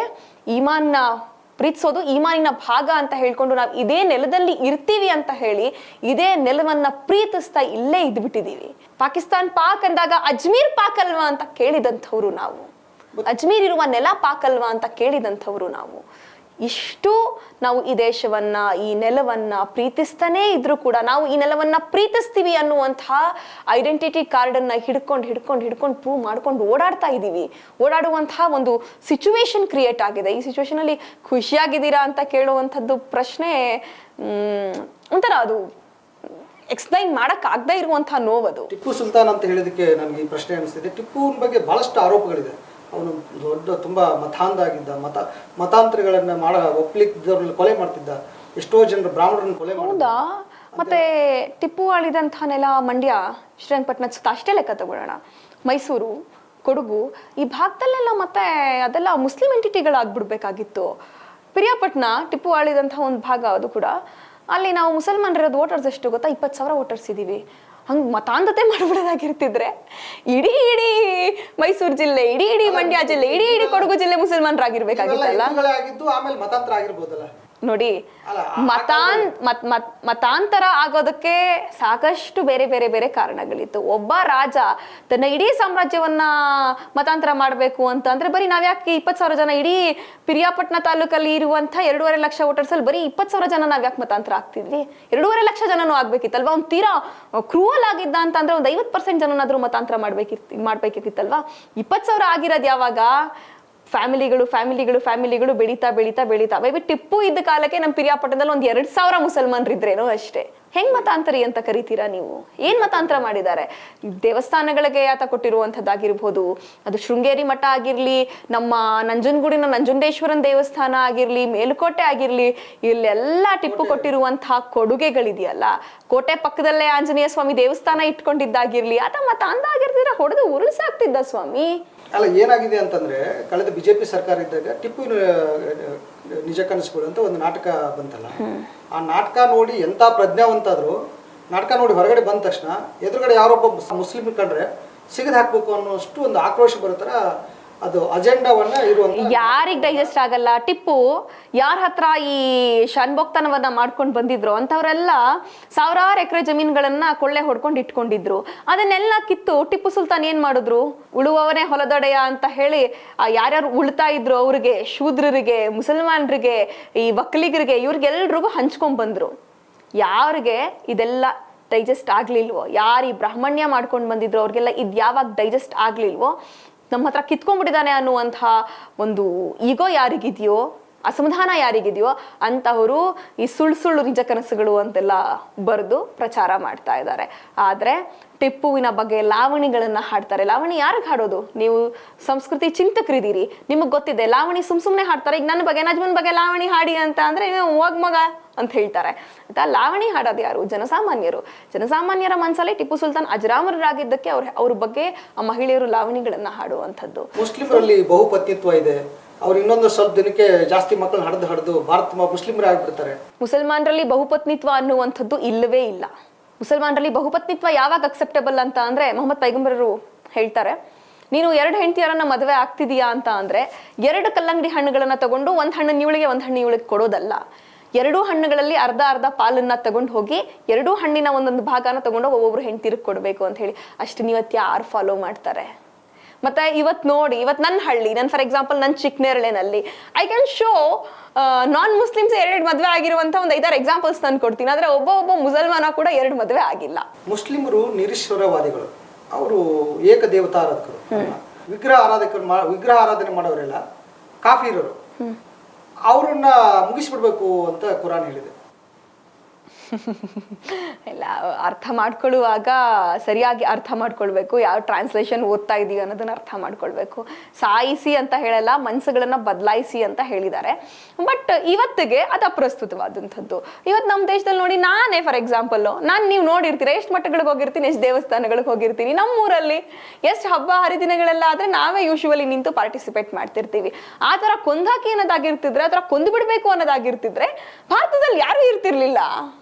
ಈಮಾನ್ನ ಪ್ರೀತಿಸೋದು, ಈಮಾನಿನ ಭಾಗ ಅಂತ ಹೇಳ್ಕೊಂಡು ನಾವು ಇದೇ ನೆಲದಲ್ಲಿ ಇರ್ತೀವಿ ಅಂತ ಹೇಳಿ ಇದೇ ನೆಲವನ್ನ ಪ್ರೀತಿಸ್ತಾ ಇಲ್ಲೇ ಇದ್ಬಿಟ್ಟಿದೀವಿ. ಪಾಕಿಸ್ತಾನ್ ಪಾಕ್ ಅಂದಾಗ ಅಜ್ಮೀರ್ ಪಾಕ್ ಅಲ್ವಾ ಅಂತ ಕೇಳಿದಂಥವ್ರು ನಾವು. ಅಜ್ಮೀರ್ ಇರುವ ನೆಲ ಪಾಕಲ್ವಾ ಅಂತ ಕೇಳಿದಂಥವ್ರು ನಾವು. ಇಷ್ಟು ನಾವು ಈ ದೇಶವನ್ನ, ಈ ನೆಲವನ್ನ ಪ್ರೀತಿಸ್ತಾನೇ ಇದ್ರೂ ಕೂಡ ನಾವು ಈ ನೆಲವನ್ನ ಪ್ರೀತಿಸ್ತೀವಿ ಅನ್ನುವಂತಹ ಐಡೆಂಟಿಟಿ ಕಾರ್ಡ್ ಅನ್ನ ಹಿಡ್ಕೊಂಡು ಹಿಡ್ಕೊಂಡು ಹಿಡ್ಕೊಂಡು ಪ್ರೂವ್ ಮಾಡ್ಕೊಂಡು ಓಡಾಡ್ತಾ ಇದ್ದೀವಿ ಓಡಾಡುವಂತಹ ಒಂದು ಸಿಚುವೇಶನ್ ಕ್ರಿಯೇಟ್ ಆಗಿದೆ. ಈ ಸಿಚುವೇಶನ್ ಅಲ್ಲಿ ಖುಷಿಯಾಗಿದ್ದೀರಾ ಅಂತ ಕೇಳುವಂಥದ್ದು ಪ್ರಶ್ನೆ ಒಂಥರ ಅದು ಎಕ್ಸ್ಪ್ಲೈನ್ ಮಾಡಕ್ ಆಗದೆ ಇರುವಂತಹ ನೋವದು. ಟಿಪ್ಪು ಸುಲ್ತಾನ್ ಅಂತ ಹೇಳಿದಕ್ಕೆ ನನಗೆ ಈ ಪ್ರಶ್ನೆ ಅನಿಸ್ತಿದೆ ಟಿಪ್ಪು ಬಗ್ಗೆ ಬಹಳಷ್ಟು ಆರೋಪಗಳಿದೆ. ಅವನು ದೊಡ್ಡ ತುಂಬಾ ಮತಾಂಧ ಆಗಿದ್ದ ಮತ ಮತಾಂತರಗಳನ್ನ ಮಾಡ ಒಪ್ಲಿಕ್ಕಿದ್ದವ್ರನ್ನ ಕೊಲೆ ಮಾಡ್ತಿದ್ದ. ಎಷ್ಟೋ ಜನರು ಬ್ರಾಹ್ಮಣರನ್ನ ಕೊಲೆ ಹೌದಾ? ಮತ್ತೆ ಟಿಪ್ಪು ಆಳಿದಂಥ ನೆಲ ಮಂಡ್ಯ ಶ್ರೀರಂಗಪಟ್ಟಣ ಸುತ್ತ ಅಷ್ಟೇ ಲೆಕ್ಕ ತಗೊಳ್ಳೋಣ. ಮೈಸೂರು ಕೊಡಗು ಈ ಭಾಗದಲ್ಲೆಲ್ಲ ಮತ್ತೆ ಅದೆಲ್ಲ ಮುಸ್ಲಿಂ ಎಂಟಿಟಿಗಳಾಗ್ಬಿಡ್ಬೇಕಾಗಿತ್ತು. ಪಿರಿಯಾಪಟ್ಟಣ ಟಿಪ್ಪು ಆಳಿದಂಥ ಒಂದು ಭಾಗ ಅದು ಕೂಡ. ಅಲ್ಲಿ ನಾವು ಮುಸಲ್ಮಾನರಿರೋದು ವೋಟರ್ಸ್ ಎಷ್ಟು ಗೊತ್ತಾ? ಇಪ್ಪತ್ತು ಸಾವಿರ ವೋಟರ್ಸ್ ಇದ್ದೀವಿ. ಹಂಗೆ ಮತಾಂಧತೆ ಮಾಡ್ಬಿಡೋದಾಗಿರ್ತಿದ್ರೆ, ಇಡೀ ಇಡೀ ಮೈಸೂರು ಜಿಲ್ಲೆ, ಇಡೀ ಇಡೀ ಮಂಡ್ಯ ಜಿಲ್ಲೆ, ಇಡೀ ಇಡೀ ಕೊಡಗು ಜಿಲ್ಲೆ ಮುಸಲ್ಮಾನರಾಗಿರ್ಬೇಕಾಗಿತ್ತಲ್ಲ? ಆಮೇಲೆ ಮತಾಂತರ ಆಗಿರ್ಬೋದಲ್ಲ. ನೋಡಿ ಮತಾನ್ ಮತ್ ಮತ್ ಮತಾಂತರ ಆಗೋದಕ್ಕೆ ಸಾಕಷ್ಟು ಬೇರೆ ಬೇರೆ ಬೇರೆ ಕಾರಣಗಳಿತ್ತು. ಒಬ್ಬ ರಾಜ ತನ್ನ ಇಡೀ ಸಾಮ್ರಾಜ್ಯವನ್ನ ಮತಾಂತರ ಮಾಡಬೇಕು ಅಂತ ಅಂದ್ರೆ ಬರೀ ನಾವ್ಯಾಕೆ ಇಪ್ಪತ್ತು ಸಾವಿರ ಜನ ಇಡೀ ಪಿರಿಯಾಪಟ್ಟಣ ತಾಲೂಕಲ್ಲಿ ಇರುವಂತ ಎರಡೂವರೆ ಲಕ್ಷ ವೋಟರ್ಸಲ್ಲಿ ಬರೀ ಇಪ್ಪತ್ತು ಸಾವಿರ ಜನ ನಾವ್ಯಾಕೆ ಮತಾಂತರ ಆಗ್ತಿದ್ವಿ ಎರಡೂವರೆ ಲಕ್ಷ ಜನನೂ ಆಗ್ಬೇಕಿತ್ತಲ್ವಾ? ಅವ್ನು ತೀರಾ ಕ್ರೂವಲ್ ಆಗಿದ್ದ ಅಂತ ಅಂದ್ರೆ ಒಂದು ಐವತ್ತು ಪರ್ಸೆಂಟ್ ಜನನಾದ್ರೂ ಮತಾಂತರ ಮಾಡ್ಬೇಕಿತ್ತು ಮಾಡ್ಬೇಕಿತ್ತಲ್ವಾ ಇಪ್ಪತ್ತು ಸಾವಿರ ಆಗಿರೋದು ಯಾವಾಗ? ಫ್ಯಾಮಿಲಿಗಳು ಫ್ಯಾಮಿಲಿಗಳು ಫ್ಯಾಮಿಲಿಗಳು ಬೆಳೀತಾ ಬೆಳೀತಾ ಬೆಳೀತಾ. ಮೇ ಬಿ ಟಿಪ್ಪು ಇದ್ದ ಕಾಲಕ್ಕೆ ನಮ್ಮ ಪಿರಿಯಾಪಟ್ಟಣದಲ್ಲಿ ಒಂದು ಎರಡು ಸಾವಿರ ಮುಸಲ್ಮಾನರಿದ್ರೇನೋ ಅಷ್ಟೇ. ಹೆಂಗ್ ಮತಾಂತರಿ ಅಂತ ಕರಿತೀರಾ ನೀವು? ಏನ್ ಮತಾಂತರ ಮಾಡಿದ್ದಾರೆ? ದೇವಸ್ಥಾನಗಳಿಗೆ ಆತ ಕೊಟ್ಟಿರುವಂತದ್ದಾಗಿರ್ಬೋದು ಅದು ಶೃಂಗೇರಿ ಮಠ ಆಗಿರ್ಲಿ ನಮ್ಮ ನಂಜನಗೂಡಿನ ನಂಜುಂಡೇಶ್ವರನ್ ದೇವಸ್ಥಾನ ಆಗಿರ್ಲಿ ಮೇಲುಕೋಟೆ ಆಗಿರ್ಲಿ ಇಲ್ಲೆಲ್ಲ ಟಿಪ್ಪು ಕೊಟ್ಟಿರುವಂತಹ ಕೊಡುಗೆಗಳಿದೆಯಲ್ಲ. ಕೋಟೆ ಪಕ್ಕದಲ್ಲೇ ಆಂಜನೇಯ ಸ್ವಾಮಿ ದೇವಸ್ಥಾನ ಇಟ್ಕೊಂಡಿದ್ದಾಗಿರ್ಲಿ ಆತ ಮತಾಂತ ಆಗಿರ್ತೀರ ಹೊಡೆದು ಉರುಳಿಸಾಕ್ತಿದ್ದ ಸ್ವಾಮಿ. ಅಲ್ಲ ಏನಾಗಿದೆ ಅಂತಂದ್ರೆ ಕಳೆದ ಬಿಜೆಪಿ ಸರ್ಕಾರ ಇದ್ದಾಗ ಟಿಪ್ಪು ನಿಜ ಕನಸುಗಳು ಅಂತ ಒಂದು ನಾಟಕ ಬಂತಲ್ಲ. ಆ ನಾಟಕ ನೋಡಿ ಎಂತ ಪ್ರಜ್ಞಾವಂತಾದ್ರು ನಾಟಕ ನೋಡಿ ಹೊರಗಡೆ ಬಂದ ತಕ್ಷಣ ಎದುರುಗಡೆ ಯಾರೊಬ್ಬ ಮುಸ್- ಮುಸ್ಲಿಮ್ ಕಂಡ್ರೆ ಸಿಗದ್ ಹಾಕ್ಬೇಕು ಅನ್ನೋಷ್ಟು ಒಂದು ಆಕ್ರೋಶ ಬರೋ ಥರ ಅದು ಅಜೆಂಡಾವನ್ನ ಇರುವಂತ ಯಾರಿಗ್ ಡೈಜೆಸ್ಟ್ ಆಗಲ್ಲ? ಟಿಪ್ಪು ಯಾರ ಹತ್ರ ಈ ಶನ್ಭೋಕ್ತನವನ್ನ ಮಾಡ್ಕೊಂಡು ಬಂದಿದ್ರು ಅಂತವರೆಲ್ಲ ಸಾವಿರಾರು ಎಕರೆ ಜಮೀನುಗಳನ್ನ ಕೊಳ್ಳೆ ಹೊಡ್ಕೊಂಡು ಇಟ್ಕೊಂಡಿದ್ರು. ಅದನ್ನೆಲ್ಲ ಕಿತ್ತು ಟಿಪ್ಪು ಸುಲ್ತಾನ್ ಏನ್ ಮಾಡಿದ್ರು? ಉಳುವವನೇ ಹೊಲದೊಡೆಯ ಅಂತ ಹೇಳಿ, ಆ ಯಾರ್ಯಾರು ಉಳ್ತಾ ಇದ್ರು ಅವ್ರಿಗೆ, ಶೂದ್ರರಿಗೆ, ಮುಸಲ್ಮಾನರಿಗೆ, ಈ ವಕ್ಲಿಗರಿಗೆ, ಇವ್ರಿಗೆಲ್ರಿಗೂ ಹಂಚ್ಕೊಂಡ್ ಬಂದ್ರು. ಯಾರಿಗೆ ಇದೆಲ್ಲ ಡೈಜೆಸ್ಟ್ ಆಗ್ಲಿಲ್ವೋ? ಯಾರು ಈ ಬ್ರಾಹ್ಮಣ್ಯ ಮಾಡ್ಕೊಂಡು ಬಂದಿದ್ರು? ಅವ್ರಿಗೆಲ್ಲ ಇದು ಯಾವಾಗ ಡೈಜೆಸ್ಟ್ ಆಗ್ಲಿಲ್ವೋ? ನಮ್ಮ ಹತ್ರ ಕಿತ್ಕೊಂಡ್ಬಿಟ್ಟಿದ್ದಾನೆ ಅನ್ನುವಂಥ ಒಂದು ಈಗೋ ಯಾರಿಗಿದೆಯೋ, ಅಸಮಾಧಾನ ಯಾರಿಗಿದೆಯೋ ಅಂತವರು ಈ ಸುಳ್ಳು ಸುಳ್ಳು ನಿಜ ಕನಸುಗಳು ಅಂತೆಲ್ಲ ಬರೆದು ಪ್ರಚಾರ ಮಾಡ್ತಾ ಇದ್ದಾರೆ. ಆದರೆ ಟಿಪ್ಪುವಿನ ಬಗ್ಗೆ ಲಾವಣಿಗಳನ್ನ ಹಾಡ್ತಾರೆ. ಲಾವಣಿ ಯಾರಿಗೆ ಹಾಡೋದು? ನೀವು ಸಂಸ್ಕೃತಿ ಚಿಂತಕರಿದ್ದೀರಿ. ನಿಮಗೆ ಗೊತ್ತಿದೆ ಲಾವಣಿ ಸುಮ್ ಸುಮ್ಮನೆ ಹಾಡ್ತಾರೆ. ಈಗ ನನ್ನ ಬಗ್ಗೆ ನಜ್ಮನ್ ಬಗ್ಗೆ ಲಾವಣಿ ಹಾಡಿ ಅಂತ ಅಂದ್ರೆ ನೀವು ಹೋಗ್ ಮಗ ಅಂತ ಹೇಳ್ತಾರೆ. ಆಯ್ತಾ? ಲಾವಣಿ ಹಾಡೋದು ಯಾರು? ಜನಸಾಮಾನ್ಯರು. ಜನಸಾಮಾನ್ಯರ ಮನಸ್ಸಲ್ಲಿ ಟಿಪ್ಪು ಸುಲ್ತಾನ್ ಅಜರಾಮರಾಗಿದ್ದಕ್ಕೆ ಅವ್ರ ಅವ್ರ ಬಗ್ಗೆ ಆ ಮಹಿಳೆಯರು ಲಾವಣಿಗಳನ್ನ ಹಾಡುವಂಥದ್ದು. ಮುಸ್ಲಿಮರಲ್ಲಿ ಬಹುಪತ್ನಿತ್ವ ಇದೆ. ಅವ್ರು ಇನ್ನೊಂದು ಸ್ವಲ್ಪ ದಿನಕ್ಕೆ ಜಾಸ್ತಿ ಮಕ್ಕಳು ಹಡ್ದು ಹಡ್ದು ಭಾರತ ಮುಸ್ಲಿಮರೇ ಆಗ್ಬಿಡ್ತಾರೆ. ಮುಸಲ್ಮಾನರಲ್ಲಿ ಬಹುಪತ್ನಿತ್ವ ಅನ್ನುವಂಥದ್ದು ಇಲ್ಲವೇ ಇಲ್ಲ. ಮುಸಲ್ಮಾನರಲ್ಲಿ ಬಹುಪತ್ನಿತ್ವ ಯಾವಾಗ ಅಕ್ಸೆಪ್ಟಬಲ್ ಅಂತ ಅಂದ್ರೆ ಮೊಹಮ್ಮದ್ ಪೈಗಂಬರರು ಹೇಳ್ತಾರೆ. ನೀನು ಎರಡು ಹೆಂಡತಿಯರನ್ನ ಮದುವೆ ಆಗ್ತಿದೀಯಾ ಅಂತ ಅಂದ್ರೆ ಎರಡು ಕಲ್ಲಂಗಡಿ ಹಣ್ಣುಗಳನ್ನ ತಗೊಂಡು ಒಂದ್ ಹಣ್ಣು ಇವಳಿಗೆ ಒಂದ್ ಹಣ್ಣು ಇವಳಿಗೆ ಕೊಡೋದಲ್ಲ. ಎರಡೂ ಹಣ್ಣುಗಳಲ್ಲಿ ಅರ್ಧ ಅರ್ಧ ಪಾಲನ್ನ ತಗೊಂಡು ಹೋಗಿ ಎರಡೂ ಹಣ್ಣಿನ ಒಂದೊಂದು ಭಾಗನ ತಗೊಂಡು ಒಬ್ಬೊಬ್ರು ಹೆಂಡತಿರಿಗೆ ಕೊಡಬೇಕು ಅಂತ ಹೇಳಿ. ಅಷ್ಟು ನೀವತ್ತು ಯಾರು ಫಾಲೋ ಮಾಡ್ತಾರೆ. ಮತ್ತೆ ಇವತ್ ನೋಡಿ ಇವತ್ ನನ್ನ ಹಳ್ಳಿ ನನ್ ಫಾರ್ ಎಕ್ಸಾಂಪಲ್ ನನ್ನ ಚಿಕ್ಕನೇರಳೆನಲ್ಲಿ I can show non Muslims ಎರಡು ಮದುವೆ ಆಗಿರುವಂತ ಒಂದು ಐದಾರು ಎಕ್ಸಾಂಪಲ್ಸ್ ನಾನು ಕೊಡ್ತೀನಿ. ಆದ್ರೆ ಒಬ್ಬ ಒಬ್ಬ ಮುಸಲ್ಮಾನ ಕೂಡ ಎರಡು ಮದುವೆ ಆಗಿಲ್ಲ. ಮುಸ್ಲಿಮರು ನಿರೀಶ್ವರವಾದಿಗಳು. ಅವರು ಏಕದೇವತಾ ಆರಾಧಕರು ವಿಗ್ರಹ ಆರಾಧಕರು ವಿಗ್ರಹ ಆರಾಧನೆ ಮಾಡೋರೆಲ್ಲ ಕಾಫಿರರು. ಅವ್ರನ್ನ ಮುಗಿಸ್ಬಿಡ್ಬೇಕು ಅಂತ ಕುರಾನ್ ಹೇಳಿದೆ. <laughs> ಇಲ್ಲ, ಅರ್ಥ ಮಾಡ್ಕೊಳ್ಳುವಾಗ ಸರಿಯಾಗಿ ಅರ್ಥ ಮಾಡ್ಕೊಳ್ಬೇಕು. ಯಾವ ಟ್ರಾನ್ಸ್ಲೇಷನ್ ಓದ್ತಾ ಇದೀವಿ ಅನ್ನೋದನ್ನ ಅರ್ಥ ಮಾಡ್ಕೊಳ್ಬೇಕು. ಸಾಯಿಸಿ ಅಂತ ಹೇಳಲ್ಲ ಮನಸ್ಸುಗಳನ್ನ ಬದಲಾಯಿಸಿ ಅಂತ ಹೇಳಿದ್ದಾರೆ. ಬಟ್ ಇವತ್ತಿಗೆ ಅದು ಅಪ್ರಸ್ತುತವಾದಂಥದ್ದು ಇವತ್ತು ನಮ್ಮ ದೇಶದಲ್ಲಿ ನೋಡಿ ನಾನೇ ಫಾರ್ ಎಕ್ಸಾಂಪಲ್ ನಾನು ನೀವು ನೋಡಿರ್ತೀರ, ಎಷ್ಟು ಮಠಗಳಿಗೆ ಹೋಗಿರ್ತೀನಿ, ಎಷ್ಟು ದೇವಸ್ಥಾನಗಳಿಗೆ ಹೋಗಿರ್ತೀನಿ. ನಮ್ಮೂರಲ್ಲಿ ಎಷ್ಟು ಹಬ್ಬ ಹರಿದಿನಗಳೆಲ್ಲ ಆದ್ರೆ ನಾವೇ ಯೂಶುವಲಿ ನಿಂತು ಪಾರ್ಟಿಸಿಪೇಟ್ ಮಾಡ್ತಿರ್ತೀವಿ. ಆ ಥರ ಕೊಂದಾಕಿ ಅನ್ನೋದಾಗಿರ್ತಿದ್ರೆ, ಆ ಥರ ಕೊಂದು ಬಿಡಬೇಕು ಅನ್ನೋದಾಗಿರ್ತಿದ್ರೆ ಭಾರತದಲ್ಲಿ ಯಾರು ಇರ್ತಿರ್ಲಿಲ್ಲ.